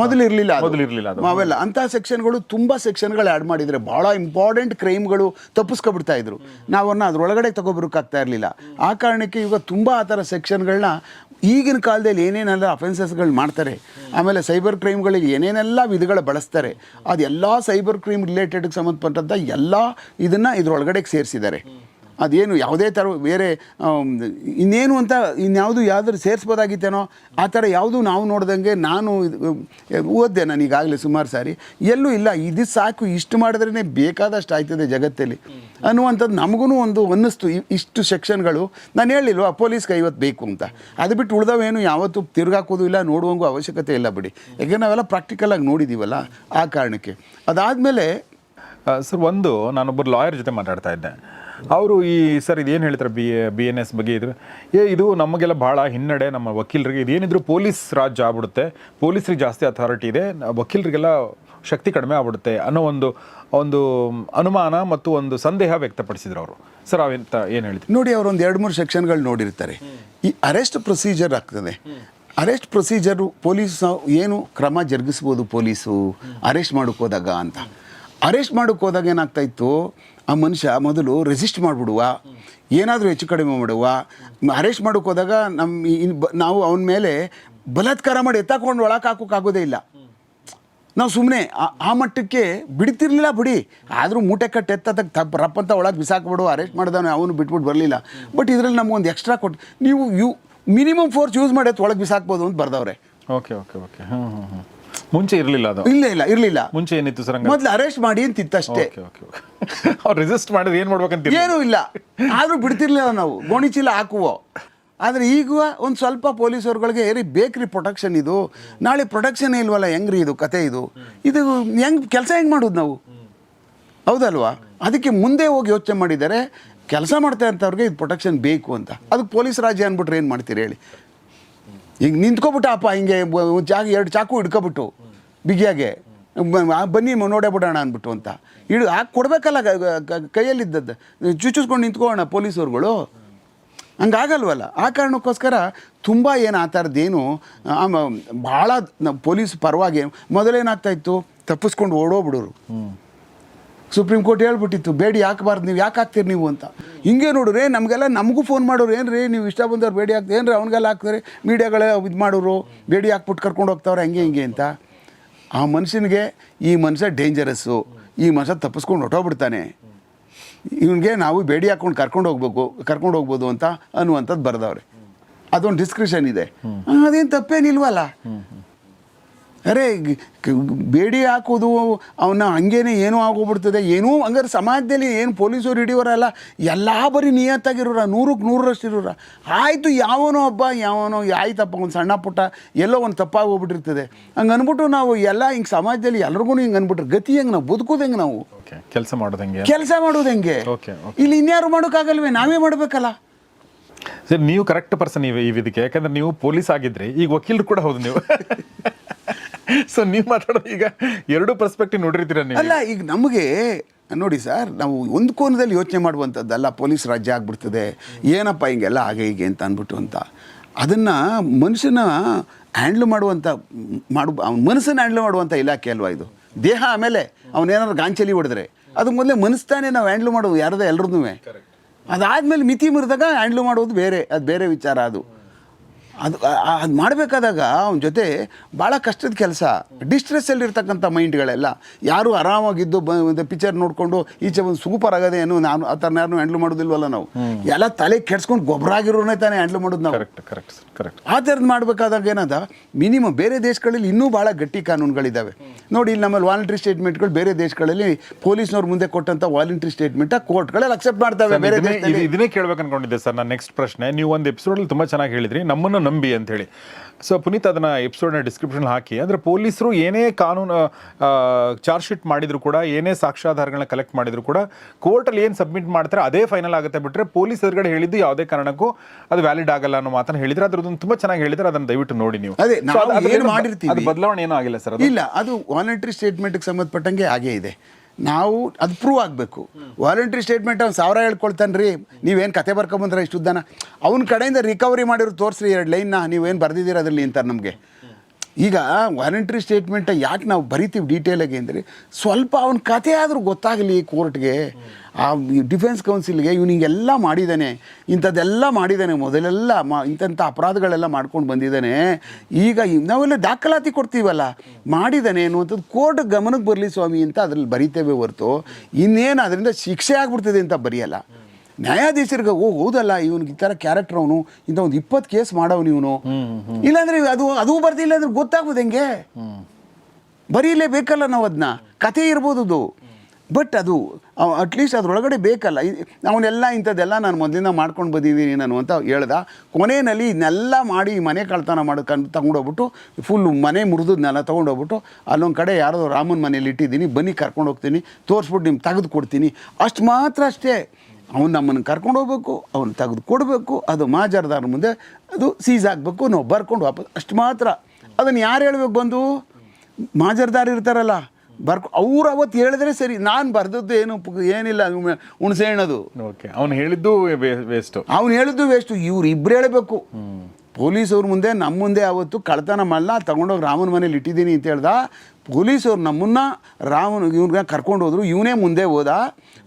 ಮೊದಲು ಇರಲಿಲ್ಲ ಮೊದಲು ಇರಲಿಲ್ಲ. ಅವೆಲ್ಲ ಅಂತ ಸೆಕ್ಷನ್ಗಳು ತುಂಬಾ ಸೆಕ್ಷನ್ಗಳು ಆ್ಯಡ್ ಮಾಡಿದ್ರೆ ಭಾಳ ಇಂಪಾರ್ಟೆಂಟ್ ಕ್ರೈಮ್ಗಳು ತಪ್ಪಿಸ್ಕೊಬಿಡ್ತಾ ಇದ್ರು. ನಾವನ್ನ ಅದರೊಳಗಡೆ ತಗೋಬರೋಕ್ಕಾಗ್ತಾ ಇರಲಿಲ್ಲ. ಆ ಕಾರಣಕ್ಕೆ ಇವಾಗ ತುಂಬಾ ಆ ಥರ ಸೆಕ್ಷನ್ಗಳನ್ನ ಈಗಿನ ಕಾಲದಲ್ಲಿ ಏನೇನೆಲ್ಲ ಅಫೆನ್ಸಸ್ಗಳು ಮಾಡ್ತಾರೆ, ಆಮೇಲೆ ಸೈಬರ್ ಕ್ರೈಮ್ಗಳಿಗೆ ಏನೇನೆಲ್ಲ ವಿಧಗಳ ಬಳಸ್ತಾರೆ ಅದೆಲ್ಲ ಸೈಬರ್ ಕ್ರೈಮ್ ರಿಲೇಟೆಡ್ಗೆ ಸಂಬಂಧಪಟ್ಟಂಥ ಎಲ್ಲ ಇದನ್ನು ಇದರೊಳಗಡೆ ಸೇರಿಸಿದ್ದಾರೆ. ಅದೇನು ಯಾವುದೇ ಥರ ಬೇರೆ ಇನ್ನೇನು ಅಂತ ಇನ್ಯಾವುದು ಯಾವ್ದಾದ್ರು ಸೇರಿಸ್ಬೋದಾಗಿತ್ತೇನೋ, ಆ ಥರ ಯಾವುದು ನಾವು ನೋಡ್ದಂಗೆ ನಾನು ಓದಿದೆ ನಾನು ಈಗಾಗಲೇ ಸುಮಾರು ಸಾರಿ. ಎಲ್ಲೂ ಇಲ್ಲ, ಇದು ಸಾಕು, ಇಷ್ಟು ಮಾಡಿದ್ರೇ ಬೇಕಾದಷ್ಟು ಆಯ್ತದೆ ಜಗತ್ತಲ್ಲಿ. ಅನ್ನುವಂಥದ್ದು ನಮಗೂ ಒಂದು ಅನ್ನಿಸ್ತು ಇಷ್ಟು ಸೆಕ್ಷನ್ಗಳು. ನಾನು ಹೇಳಿಲ್ವ ಪೊಲೀಸ್ಗೆ ಐವತ್ತು ಬೇಕು ಅಂತ. ಅದು ಬಿಟ್ಟು ಉಳಿದವೇನು ಯಾವತ್ತು ತಿರುಗಾಕೋದು ಇಲ್ಲ, ನೋಡುವಂಗೂ ಅವಶ್ಯಕತೆ ಇಲ್ಲ ಬಿಡಿ. ಯಾಕೆಂದ್ರೆ ನಾವೆಲ್ಲ ಪ್ರಾಕ್ಟಿಕಲಾಗಿ ನೋಡಿದ್ದೀವಲ್ಲ ಆ ಕಾರಣಕ್ಕೆ. ಅದಾದಮೇಲೆ ಸರ್, ಒಂದು ನಾನೊಬ್ಬರು ಲಾಯರ್ ಜೊತೆ ಮಾತಾಡ್ತಾ ಇದ್ದೆ. ಅವರು ಈ ಸರ್ ಇದೇನು ಹೇಳ್ತಾರೆ ಬಿ ಬಿ ಎನ್ ಎಸ್ ಬಗ್ಗೆ ಇದ್ರೆ ಏ, ಇದು ನಮಗೆಲ್ಲ ಭಾಳ ಹಿನ್ನಡೆ, ನಮ್ಮ ವಕೀಲರಿಗೆ. ಇದೇನಿದ್ರು ಪೊಲೀಸ್ ರಾಜ್ಯ ಆಗ್ಬಿಡುತ್ತೆ, ಪೊಲೀಸರಿಗೆ ಜಾಸ್ತಿ ಅಥಾರಿಟಿ ಇದೆ, ವಕೀಲರಿಗೆಲ್ಲ ಶಕ್ತಿ ಕಡಿಮೆ ಆಗ್ಬಿಡುತ್ತೆ ಅನ್ನೋ ಒಂದು ಒಂದು ಅನುಮಾನ ಮತ್ತು ಒಂದು ಸಂದೇಹ ವ್ಯಕ್ತಪಡಿಸಿದ್ರು ಅವರು. ಸರ್, ಅವೆಂತ ಏನು ಹೇಳ್ತೀವಿ ನೋಡಿ, ಅವರು ಒಂದು ಎರಡು ಮೂರು ಸೆಕ್ಷನ್ಗಳು ನೋಡಿರ್ತಾರೆ. ಈ ಅರೆಸ್ಟ್ ಪ್ರೊಸೀಜರ್ ಆಗ್ತದೆ. ಅರೆಸ್ಟ್ ಪ್ರೊಸೀಜರು ಪೊಲೀಸ್ ಏನು ಕ್ರಮ ಜರುಗಿಸ್ಬೋದು ಪೊಲೀಸು? ಅರೆಸ್ಟ್ ಮಾಡೋಕ್ಕೋದಾಗ ಅಂತ. ಅರೆಸ್ಟ್ ಮಾಡೋಕ್ಕೋದಾಗ ಏನಾಗ್ತಾಯಿತ್ತು ಆ ಮನುಷ್ಯ ಮೊದಲು ರೆಸಿಸ್ಟ್ ಮಾಡಿಬಿಡುವ, ಏನಾದರೂ ಹೆಚ್ಚು ಕಡಿಮೆ ಮಾಡುವ ಅರೆಸ್ಟ್ ಮಾಡೋಕೆ ಹೋದಾಗ ನಮ್ಮ ನಾವು ಅವನ ಮೇಲೆ ಬಲಾತ್ಕಾರ ಮಾಡಿ ಎತ್ತಾಕೊಂಡು ಒಳಕ್ಕೆ ಹಾಕೋಕ್ಕಾಗೋದೇ ಇಲ್ಲ. ನಾವು ಸುಮ್ಮನೆ ಆ ಮಟ್ಟಕ್ಕೆ ಬಿಡ್ತಿರ್ಲಿಲ್ಲ ಬಿಡಿ. ಆದರೂ ಮೂಟೆ ಕಟ್ಟಿ ಎತ್ತದಾಗ ತಪ್ಪು ರಪ್ಪಂತ ಒಳಗೆ ಬಿಸಾಕ್ಬಿಡು ಅರೆಸ್ಟ್ ಮಾಡಿದವನು ಅವನು ಬಿಟ್ಬಿಟ್ಟು ಬರಲಿಲ್ಲ. ಬಟ್ ಇದರಲ್ಲಿ ನಮಗೊಂದು ಎಕ್ಸ್ಟ್ರಾ ಕೊಟ್ಟು ನೀವು ಯು ಮಿನಿಮಮ್ ಫೋರ್ಸ್ ಯೂಸ್ ಮಾಡಿ ಒಳಗೆ ಬಿಸಾಕ್ಬೋದು ಅಂತ ಬರ್ದವ್ರೆ. ಓಕೆ ಓಕೆ ಓಕೆ ಹ್ಞೂ ಹ್ಞೂ ಹ್ಞೂ ಮುಂಚೆ ಇರಲಿಲ್ಲ ಅದು. ಇಲ್ಲ ಇಲ್ಲ ಇರಲಿಲ್ಲ. ಮುಂಚೆ ಏನಿತ್ತು ಸರ್ ಮೊದಲು ಅರೆಸ್ಟ್ ಮಾಡಿ ಓಕೆ ಓಕೆ ಅವ್ರು ರಿಸಿಸ್ಟ್ ಮಾಡಿದ್ರೆ ಏನು ಮಾಡ್ಬೇಕಂತ ಏನೂ ಇಲ್ಲ. ಆದರೂ ಬಿಡ್ತಿರ್ಲಿಲ್ಲ ನಾವು. ಗೋಣಿಚೀಲ ಹಾಕುವ. ಆದರೆ ಈಗ ಒಂದು ಸ್ವಲ್ಪ ಪೊಲೀಸರುಗಳಿಗೆ ಏರಿ ಬೇಕ್ರಿ ಪ್ರೊಟೆಕ್ಷನ್ ಇದು. ನಾಳೆ ಪ್ರೊಟೆಕ್ಷನ್ ಇಲ್ವಲ್ಲ ಹೆಂಗ್ರಿ ಇದು ಕತೆ ಇದು? ಇದು ಹೆಂಗ್ ಕೆಲಸ ಹೆಂಗೆ ಮಾಡೋದು ನಾವು? ಹೌದಲ್ವಾ? ಅದಕ್ಕೆ ಮುಂದೆ ಹೋಗಿ ಯೋಚನೆ ಮಾಡಿದ್ದಾರೆ ಕೆಲಸ ಮಾಡ್ತಾ ಇರ್ತವ್ರಿಗೆ ಇದು ಪ್ರೊಟೆಕ್ಷನ್ ಬೇಕು ಅಂತ. ಅದಕ್ಕೆ ಪೊಲೀಸ್ ರಾಜ್ಯ ಅಂದ್ಬಿಟ್ರೆ ಏನು ಮಾಡ್ತೀರಿ ಹೇಳಿ? ಈಗ ನಿಂತ್ಕೊಬಿಟ್ಟ ಅಪ್ಪ, ಹಿಂಗೆ ಚಾಕು ಎರಡು ಚಾಕು ಹಿಡ್ಕೊಬಿಟ್ಟು ಬಿಗಿಯಾಗೆ ಬನ್ನಿ ನೋಡೇ ಬಿಡೋಣ ಅಂದ್ಬಿಟ್ಟು ಅಂತ. ಇಡು ಹಾಕಿ ಕೊಡಬೇಕಲ್ಲ ಕೈಯಲ್ಲಿದ್ದದ್ದು. ಚುಚ್ಚಿಸ್ಕೊಂಡು ನಿಂತ್ಕೊಳ್ಳೋಣ ಪೊಲೀಸರುಗಳು. ಹಂಗಾಗಲ್ವಲ್ಲ? ಆ ಕಾರಣಕ್ಕೋಸ್ಕರ ತುಂಬ ಏನು ಆ ಥರದ್ದೇನು ಭಾಳ ಪೊಲೀಸ್ ಪರವಾಗಿ ಮೊದಲೇನಾಗ್ತಾಯಿತ್ತು ತಪ್ಪಿಸ್ಕೊಂಡು ಓಡೋಗ್ಬಿಡೋರು. ಸುಪ್ರೀಂ ಕೋರ್ಟ್ ಹೇಳ್ಬಿಟ್ಟಿತ್ತು ಬೇಡಿ ಹಾಕಬಾರ್ದು ನೀವು ಯಾಕೆ ಹಾಕ್ತೀರಿ ನೀವು ಅಂತ? ಹಿಂಗೆ ನೋಡ್ರಿ ನಮಗೆಲ್ಲ ನಮಗೂ ಫೋನ್ ಮಾಡೋರು ಏನು ರೀ ನೀವು ಇಷ್ಟ ಬಂದವ್ರು ಬೇಡಿ ಹಾಕ್ತೀರಿ ಏನು ರೀ ಅವ್ನಿಗೆಲ್ಲ ಹಾಕ್ತಾರೆ? ಮೀಡಿಯಾಗಳೇ ಇದು ಮಾಡೋರು ಬೇಡಿ ಹಾಕ್ಬಿಟ್ಟು ಕರ್ಕೊಂಡು ಹೋಗ್ತಾವ್ರೆ ಹಂಗೆ ಹಿಂಗೆ ಅಂತ. ಆ ಮನುಷ್ಯನಿಗೆ ಈ ಮನುಷ್ಯ ಡೇಂಜರಸ್ಸು ಈ ಮನುಷ್ಯ ತಪ್ಪಿಸ್ಕೊಂಡು ಹೊಟ್ಟೋಗ್ಬಿಡ್ತಾನೆ ಇವನಿಗೆ ನಾವು ಬೇಡಿ ಹಾಕ್ಕೊಂಡು ಕರ್ಕೊಂಡು ಹೋಗ್ಬೇಕು ಕರ್ಕೊಂಡು ಹೋಗ್ಬೋದು ಅಂತ ಅನ್ನುವಂಥದ್ದು ಬರ್ದವ್ರೆ. ಅದೊಂದು ಡಿಸ್ಕ್ರಿಪ್ಷನ್ ಇದೆ. ಅದೇನು ತಪ್ಪೇನಿಲ್ವಲ್ಲ? ಅರೆ ಬೇಡಿ ಹಾಕೋದು ಅವನ್ನ ಹಂಗೇನೆ ಏನೂ ಆಗೋಗ್ಬಿಡ್ತದೆ. ಏನೂ ಹಂಗಾರೆ ಸಮಾಜದಲ್ಲಿ ಏನು ಪೊಲೀಸರು ಹಿಡಿಯೋರಲ್ಲ ಎಲ್ಲ ಬರೀ ನಿಯತ್ತಾಗಿರೋರ ನೂರಕ್ಕೆ ನೂರರಷ್ಟು ಇರೋರ ಆಯಿತು ಯಾವನೋ ಒಬ್ಬ ಯಾವನೋ ಆಯ್ತಪ್ಪ ಒಂದು ಸಣ್ಣ ಪುಟ್ಟ ಎಲ್ಲೋ ಒಂದು ತಪ್ಪಾಗಿ ಹೋಗ್ಬಿಟ್ಟಿರ್ತದೆ. ಹಂಗೆ ಅಂದ್ಬಿಟ್ಟು ನಾವು ಎಲ್ಲ ಹಿಂಗೆ ಸಮಾಜದಲ್ಲಿ ಎಲ್ರಿಗೂ ಹಿಂಗೆ ಅಂದ್ಬಿಟ್ರೆ ಗತಿ ಹೆಂಗೆ ನಾವು ಬದುಕೋದು ಹೆಂಗೆ ನಾವು? ಓಕೆ ಕೆಲಸ ಮಾಡೋದು ಹೆಂಗೆ? ಕೆಲಸ ಮಾಡೋದು ಹೆಂಗೆ? ಓಕೆ ಇಲ್ಲಿ ಇನ್ಯಾರು ಮಾಡೋಕ್ಕಾಗಲ್ವೇ? ನಾವೇ ಮಾಡಬೇಕಲ್ಲ. ಸರ್ ನೀವು ಕರೆಕ್ಟ್ ಪರ್ಸನ್ ಈ ಇದಕ್ಕೆ ಯಾಕಂದ್ರೆ ನೀವು ಪೊಲೀಸ್ ಆಗಿದ್ರಿ ಈಗ ವಕೀಲರು ಕೂಡ ಹೌದು ನೀವು. ಸೊ ನೀವು ಮಾತಾಡೋದು ಈಗ ಎರಡು ಪರ್ಸ್ಪೆಕ್ಟಿವ್ ನೋಡಿರ್ತೀರ ನೀವು? ಅಲ್ಲ, ಈಗ ನಮಗೆ, ನೋಡಿ ಸರ್, ನಾವು ಒಂದು ಕೋನದಲ್ಲಿ ಯೋಚನೆ ಮಾಡುವಂಥದ್ದಲ್ಲ, ಪೊಲೀಸ್ ರಾಜ್ಯ ಆಗ್ಬಿಡ್ತದೆ, ಏನಪ್ಪ ಹಿಂಗೆಲ್ಲ ಹಾಗೆ ಹೀಗೆ ಅಂತ ಅಂದ್ಬಿಟ್ಟು ಅಂತ. ಅದನ್ನು ಮನುಷ್ಯನ ಹ್ಯಾಂಡ್ಲ್ ಮಾಡುವಂಥ, ಮಾಡು, ಅವ್ನ ಮನಸ್ಸನ್ನು ಹ್ಯಾಂಡ್ಲ್ ಮಾಡುವಂಥ ಇಲಾಖೆ ಅಲ್ವಾ ಇದು? ದೇಹ ಆಮೇಲೆ ಅವನೇನಾದ್ರು ಗಾಂಚಲಿ ಹೊಡೆದ್ರೆ, ಅದು ಮೊದಲೇ ಮನಸ್ತಾನೆ ನಾವು ಹ್ಯಾಂಡ್ಲ್ ಮಾಡೋದು, ಯಾರದೇ ಎಲ್ರನ್ನೂ ಅದಾದಮೇಲೆ ಮಿತಿ ಮುರಿದಾಗ ಹ್ಯಾಂಡ್ಲ್ ಮಾಡೋದು ಬೇರೆ, ಅದು ಬೇರೆ ವಿಚಾರ ಅದು. ಅದು ಅದು ಮಾಡಬೇಕಾದಾಗ ಅವನ ಜೊತೆ ಭಾಳ ಕಷ್ಟದ ಕೆಲಸ. ಡಿಸ್ಟ್ರೆಸ್ಸಲ್ಲಿ ಇರ್ತಕ್ಕಂಥ ಮೈಂಡ್ಗಳೆಲ್ಲ ಯಾರು ಆರಾಮಾಗಿದ್ದು ಬ ಪಿಕ್ಚರ್ ನೋಡಿಕೊಂಡು ಈಚೆ ಒಂದು ಸೂಪರ್ ಆಗದೆ ಏನು ನಾನು ಆ ಥರ ಯಾರನ್ನೂ ಹ್ಯಾಂಡ್ಲ್ ಮಾಡೋದಿಲ್ವಲ್ಲ ನಾವು. ಎಲ್ಲ ತಲೆ ಕೆಡ್ಸ್ಕೊಂಡು ಗೊಬ್ಬರ ಆಗಿರೋನೇ ತಾನೇ ಹ್ಯಾಂಡ್ಲ್ ಮಾಡೋದು ನಾವು. ಕರೆಕ್ಟ್ ಕರೆಕ್ಟ್ ಕರೆಕ್ಟ್ ಆ ಥರದ್ದು ಮಾಡಬೇಕಾದಾಗ ಏನದ? ಮಿನಿಮಮ್ ಬೇರೆ ದೇಶಗಳಲ್ಲಿ ಇನ್ನೂ ಭಾಳ ಗಟ್ಟಿ ಕಾನೂನುಗಳಿದ್ದಾವೆ ನೋಡಿ ಇಲ್ಲಿ ನಮ್ಮಲ್ಲಿ ವಾಲಂಟ್ರಿ ಸ್ಟೇಟ್ಮೆಂಟ್ಗಳು ಬೇರೆ ದೇಶಗಳಲ್ಲಿ ಪೊಲೀಸ್ನವ್ರು ಮುಂದೆ ಕೊಟ್ಟಂಥ ವಾಲಂಟ್ರಿ ಸ್ಟೇಟ್ಮೆಂಟ್ ಕೋರ್ಟ್ಗಳಲ್ಲಿ ಅಕ್ಸೆಪ್ಟ್ ಮಾಡ್ತವೆ ಬೇರೆ ಇದನ್ನೇ ಕೇಳ್ಬೇಕು ಅನ್ಕೊಂಡಿದ್ದೆ ಸರ್ ನಾನು ನೆಕ್ಸ್ಟ್ ಪ್ರಶ್ನೆ. ನೀವು ಒಂದು ಎಪಿಸೋಡಲ್ಲಿ ತುಂಬ ಚೆನ್ನಾಗಿ ಹೇಳಿದ್ರಿ. ನಮ್ಮನ್ನು ನಂಬಿ ಅಂತ ಹೇಳಿ ಸೊ ಪುನೀತ್ ಅದನ್ನ ಎಪಿಸೋಡ್ನ ಡಿಸ್ಕ್ರಿಪ್ಷನ್ ಹಾಕಿ ಅಂದರೆ ಪೊಲೀಸರು ಏನೇ ಕಾನೂನು ಚಾರ್ಜ್ ಶೀಟ್ ಮಾಡಿದ್ರು ಕೂಡ ಏನೇ ಸಾಕ್ಷ್ಯಾಧಾರಗಳನ್ನ ಕಲೆಕ್ಟ್ ಮಾಡಿದರೂ ಕೂಡ ಕೋರ್ಟಲ್ಲಿ ಏನು ಸಬ್ಮಿಟ್ ಮಾಡ್ತಾರೆ ಅದೇ ಫೈನಲ್ ಆಗುತ್ತೆ ಬಿಟ್ಟರೆ ಪೊಲೀಸ್ ಎದುರುಗಡೆ ಹೇಳಿದ್ದು ಯಾವುದೇ ಕಾರಣಕ್ಕೂ ಅದು ವ್ಯಾಲಿಡ್ ಆಗಲ್ಲ ಅನ್ನೋ ಮಾತನ್ನು ಹೇಳಿದ್ರೆ ಅದ್ರದ್ದು ತುಂಬ ಚೆನ್ನಾಗಿ ಹೇಳಿದ್ರೆ ಅದನ್ನು ದಯವಿಟ್ಟು ನೋಡಿ ನೀವು. ಅದೇ, ಮಾಡಿರ್ತೀವಿ? ಅದು ಬದಲಾವಣೆ ಏನೂ ಆಗಿಲ್ಲ ಸರ್ ಇಲ್ಲ ಅದು ವಾಲಂಟ್ರಿ ಸ್ಟೇಟ್ಮೆಂಟ್ಗೆ ಸಂಬಂಧಪಟ್ಟಂಗೆ ಹಾಗೇ ಇದೆ. ನಾವು ಅದು ಪ್ರೂವ್ ಆಗಬೇಕು. ವಾಲಂಟ್ರಿ ಸ್ಟೇಟ್ಮೆಂಟ್ ಅವ್ನು ಸಾವಿರ ಹೇಳ್ಕೊಳ್ತಾನೆ ರೀ ನೀವೇನು ಕತೆ ಬರ್ಕೊಂಬಂದ್ರೆ ಇಷ್ಟು ಉದ್ದಾನ ಅವ್ನ ಕಡೆಯಿಂದ ರಿಕವರಿ ಮಾಡಿರೋ ತೋರಿಸ್ರಿ, ಎರಡು ಲೈನ್ನ ನೀವೇನು ಬರೆದಿದ್ದೀರ ಅದರಲ್ಲಿ ಅಂತಾರೆ ನಮಗೆ. ಈಗ ವಾರಂಟ್ರಿ ಸ್ಟೇಟ್ಮೆಂಟ್ ಯಾಕೆ ನಾವು ಬರಿತೀವಿ ಡೀಟೇಲಾಗಿ ಅಂದರೆ ಸ್ವಲ್ಪ ಅವನ ಕತೆ ಆದರೂ ಗೊತ್ತಾಗಲಿ ಕೋರ್ಟ್ಗೆ, ಆ ಡಿಫೆನ್ಸ್ ಕೌನ್ಸಿಲ್ಗೆ ಇವನು ಹಿಂಗೆಲ್ಲ ಮಾಡಿದ್ದಾನೆ ಇಂಥದ್ದೆಲ್ಲ ಮಾಡಿದ್ದಾನೆ ಮೊದಲೆಲ್ಲ ಮಾ ಇಂಥ ಅಪರಾಧಗಳೆಲ್ಲ ಮಾಡ್ಕೊಂಡು ಬಂದಿದ್ದಾನೆ ಈಗ ನಾವೆಲ್ಲ ದಾಖಲಾತಿ ಕೊಡ್ತೀವಲ್ಲ ಮಾಡಿದ್ದಾನೆ ಅನ್ನುವಂಥದ್ದು ಕೋರ್ಟ್ ಗಮನಕ್ಕೆ ಬರಲಿ ಸ್ವಾಮಿ ಅಂತ ಅದ್ರಲ್ಲಿ ಬರಿತೇವೆ ಹೊರತು, ಇನ್ನೇನು ಅದರಿಂದ ಶಿಕ್ಷೆ ಆಗ್ಬಿಡ್ತದೆ ಅಂತ ಬರೆಯಲ್ಲ. ನ್ಯಾಯಾಧೀಶರಿಗೆ ಓ, ಹೌದಲ್ಲ ಇವನಿಗೆ ಈ ಥರ ಕ್ಯಾರೆಕ್ಟರ್ ಅವನು, ಇಂಥ ಒಂದು ಇಪ್ಪತ್ತು ಕೇಸ್ ಮಾಡವನು ಇವನು. ಇಲ್ಲಾಂದ್ರೆ ಅದು ಅದು ಬರ್ದಿಲ್ಲ ಅಂದ್ರೆ ಗೊತ್ತಾಗೋದು ಹೆಂಗೆ? ಬರೀಲೇಬೇಕಲ್ಲ ನಾವು ಅದನ್ನ ಕಥೆ ಇರ್ಬೋದು ಅದು. ಬಟ್ ಅದು ಅಟ್ಲೀಸ್ಟ್ ಅದರೊಳಗಡೆ ಬೇಕಲ್ಲ. ಅವನ್ನೆಲ್ಲ ಇಂಥದ್ದೆಲ್ಲ ನಾನು ಮೊದಲಿಂದ ಮಾಡ್ಕೊಂಡು ಬಂದಿದ್ದೀನಿ ನಾನು ಅಂತ ಹೇಳ್ದ. ಕೊನೆಯಲ್ಲಿ ಇದನ್ನೆಲ್ಲ ಮಾಡಿ ಮನೆ ಕಳ್ತನ ಮಾಡ್ಕೊಂಡು ತಗೊಂಡೋಗ್ಬಿಟ್ಟು ಫುಲ್ ಮನೆ ಮುರಿದನ್ನೆಲ್ಲ ತೊಗೊಂಡೋಗ್ಬಿಟ್ಟು, ಅಲ್ಲೊಂದು ಕಡೆ ಯಾರೋ ರಾಮನ ಮನೇಲಿ ಇಟ್ಟಿದ್ದೀನಿ, ಬನ್ನಿ ಕರ್ಕೊಂಡು ಹೋಗ್ತೀನಿ ತೋರಿಸ್ಬಿಟ್ಟು ನಿಮ್ಗೆ ತೆಗೆದು ಕೊಡ್ತೀನಿ ಅಷ್ಟು ಮಾತ್ರ ಅಷ್ಟೇ. ಅವ್ನು ನಮ್ಮನ್ನು ಕರ್ಕೊಂಡು ಹೋಗ್ಬೇಕು ಅವ್ನು ತೆಗೆದು ಕೊಡಬೇಕು ಅದು ಮಾಜಾರದಾರ ಮುಂದೆ ಅದು ಸೀಸ್ ಆಗಬೇಕು ನಾವು ಬರ್ಕೊಂಡು ವಾಪಸ್. ಅಷ್ಟು ಮಾತ್ರ. ಅದನ್ನು ಯಾರು ಹೇಳ್ಬೇಕು ಬಂದು? ಮಾಜರ್ದಾರ್ ಇರ್ತಾರಲ್ಲ. ಬರ್ಕೊ ಅವ್ರು ಅವತ್ತು ಹೇಳಿದ್ರೆ ಸರಿ. ನಾನು ಬರ್ದದ್ದು ಏನು ಏನಿಲ್ಲ ಹುಣಸೆ ಹಣ್ಣದು. ಓಕೆ. ಅವ್ನು ಹೇಳಿದ್ದು ವೇಸ್ಟು ಅವ್ನು ಹೇಳಿದ್ದು ವೇಸ್ಟು ಇವ್ರು ಇಬ್ಬರು ಹೇಳಬೇಕು. ಪೊಲೀಸವ್ರ ಮುಂದೆ ನಮ್ಮ ಮುಂದೆ ಅವತ್ತು ಕಳ್ತನ ಮಾಡಲ್ಲ ತಗೊಂಡೋಗಿ ರಾಮನ ಮನೇಲಿ ಇಟ್ಟಿದ್ದೀನಿ ಅಂತ ಹೇಳ್ದ? ಪೊಲೀಸವ್ರು ನಮ್ಮನ್ನ ರಾಮನ ಇವ್ರಿಗೆ ಕರ್ಕೊಂಡು ಹೋದ್ರು. ಇವನೇ ಮುಂದೆ ಹೋದ.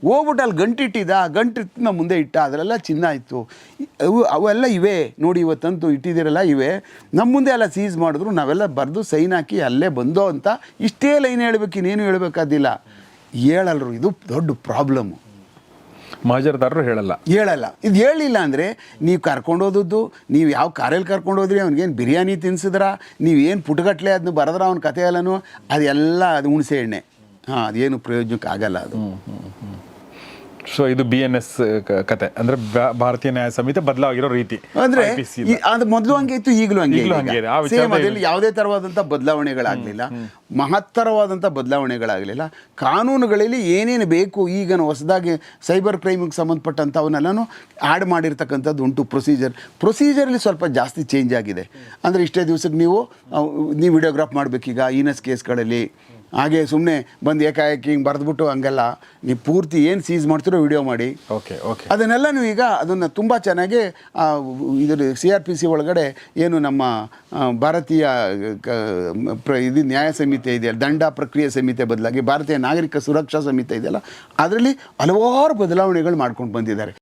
ಹೋಗ್ಬಿಟ್ಟು ಅಲ್ಲಿ ಗಂಟಿಟ್ಟಿದ್ದ ನಮ್ಮ ಮುಂದೆ ಇಟ್ಟ. ಅದರೆಲ್ಲ ಚಿನ್ನ ಇತ್ತು. ಅವು, ಅವೆಲ್ಲ ಇವೆ. ನೋಡಿ ಇವತ್ತಂತೂ ಇಟ್ಟಿದ್ದೀರಲ್ಲ ಇವೆ. ನಮ್ಮ ಮುಂದೆ ಎಲ್ಲ ಸೀಸ್ ಮಾಡಿದ್ರು. ನಾವೆಲ್ಲ ಬರೆದು ಸೈನ್ ಹಾಕಿ ಅಲ್ಲೇ ಬಂದೋ ಅಂತ ಇಷ್ಟೇ ಲೈನ್ ಹೇಳ್ಬೇಕು. ಇನ್ನೇನು ಹೇಳಬೇಕಾದಿಲ್ಲ. ಹೇಳಲ್ರು. ಇದು ದೊಡ್ಡ ಪ್ರಾಬ್ಲಮ್ಮು ಮಹಾಜರ್ದಾರರು ಹೇಳಲ್ಲ. ಹೇಳಲ್ಲ. ಇದು ಹೇಳಿಲ್ಲ ಅಂದರೆ ನೀವು ಕರ್ಕೊಂಡೋದದ್ದು ನೀವು ಯಾವ ಕಾರಲ್ಲಿ ಕರ್ಕೊಂಡೋದ್ರಿ ಅವ್ನಿಗೇನು ಬಿರಿಯಾನಿ ತಿನ್ಸಿದ್ರ ನೀವೇನು ಪುಟಗಟ್ಲೆ ಅದನ್ನ ಬರೆದ್ರ ಅವ್ನ ಕಥೆ ಎಲ್ಲನೂ ಅದೆಲ್ಲ ಅದು ಹುಣಸೆ ಎಣ್ಣೆ. ಹಾಂ ಅದೇನು ಪ್ರಯೋಜನಕ್ಕೆ ಆಗಲ್ಲ ಅದು ಸೊ ಇದು ಬಿ ಎನ್ ಎಸ್ ಕತೆ. ಅಂದ್ರೆ ಭಾರತೀಯ ನ್ಯಾಯ ಸಮಿತಿ ಬದಲಾಗಿರೋ ರೀತಿ. ಅಂದ್ರೆ. ಅದು ಮೊದಲು ಹಂಗೆ ಇತ್ತು ಈಗಲೂ ಹಂಗೆ ಅದ್ರಲ್ಲಿ ಯಾವುದೇ ತರವಾದಂತಹ ಬದಲಾವಣೆಗಳಾಗಲಿಲ್ಲ. ಮಹತ್ತರವಾದಂಥ ಬದಲಾವಣೆಗಳಾಗಲಿಲ್ಲ. ಕಾನೂನುಗಳಲ್ಲಿ ಏನೇನು ಬೇಕು ಈಗ ಹೊಸದಾಗಿ ಸೈಬರ್ ಕ್ರೈಮಿಗೆ ಸಂಬಂಧಪಟ್ಟಂಥವನ್ನೆಲ್ಲನೂ ಆ್ಯಡ್ ಮಾಡಿರ್ತಕ್ಕಂಥದ್ದು ಉಂಟು ಪ್ರೊಸೀಜರ್. ಪ್ರೊಸೀಜರಲ್ಲಿ ಸ್ವಲ್ಪ ಜಾಸ್ತಿ ಚೇಂಜ್ ಆಗಿದೆ. ಅಂದರೆ ಇಷ್ಟೇ ದಿವಸಕ್ಕೆ ನೀವು ನೀವು ವಿಡಿಯೋಗ್ರಾಫ್ ಮಾಡಬೇಕೀಗ ಈನಸ್ ಕೇಸ್ಗಳಲ್ಲಿ. ಹಾಗೆ ಸುಮ್ಮನೆ ಬಂದು ಏಕಾಏಕಿ ಹಿಂಗೆ ಬರೆದ್ಬಿಟ್ಟು ಹಂಗೆಲ್ಲ ನೀವು ಪೂರ್ತಿ ಏನು ಸೀಸ್ ಮಾಡ್ತಿರೋ ವಿಡಿಯೋ ಮಾಡಿ. ಓಕೆ ಓಕೆ ಅದನ್ನೆಲ್ಲ ನೀವು ಈಗ ಅದನ್ನು ತುಂಬ ಚೆನ್ನಾಗಿ ಇದ್ರ ಸಿ ಆರ್ ಪಿ ಸಿ ಒಳಗಡೆ ಏನು ನಮ್ಮ ಭಾರತೀಯ ಪ್ರ ಇದು ನ್ಯಾಯ ಸಮಿತಿ ಇದೆಯಲ್ಲ ದಂಡ ಪ್ರಕ್ರಿಯೆ ಸಮಿತಿ ಬದಲಾಗಿ ಭಾರತೀಯ ನಾಗರಿಕ ಸುರಕ್ಷಾ ಸಮಿತಿ ಇದೆಯಲ್ಲ ಅದರಲ್ಲಿ ಹಲವಾರು ಬದಲಾವಣೆಗಳು ಮಾಡ್ಕೊಂಡು ಬಂದಿದ್ದಾರೆ.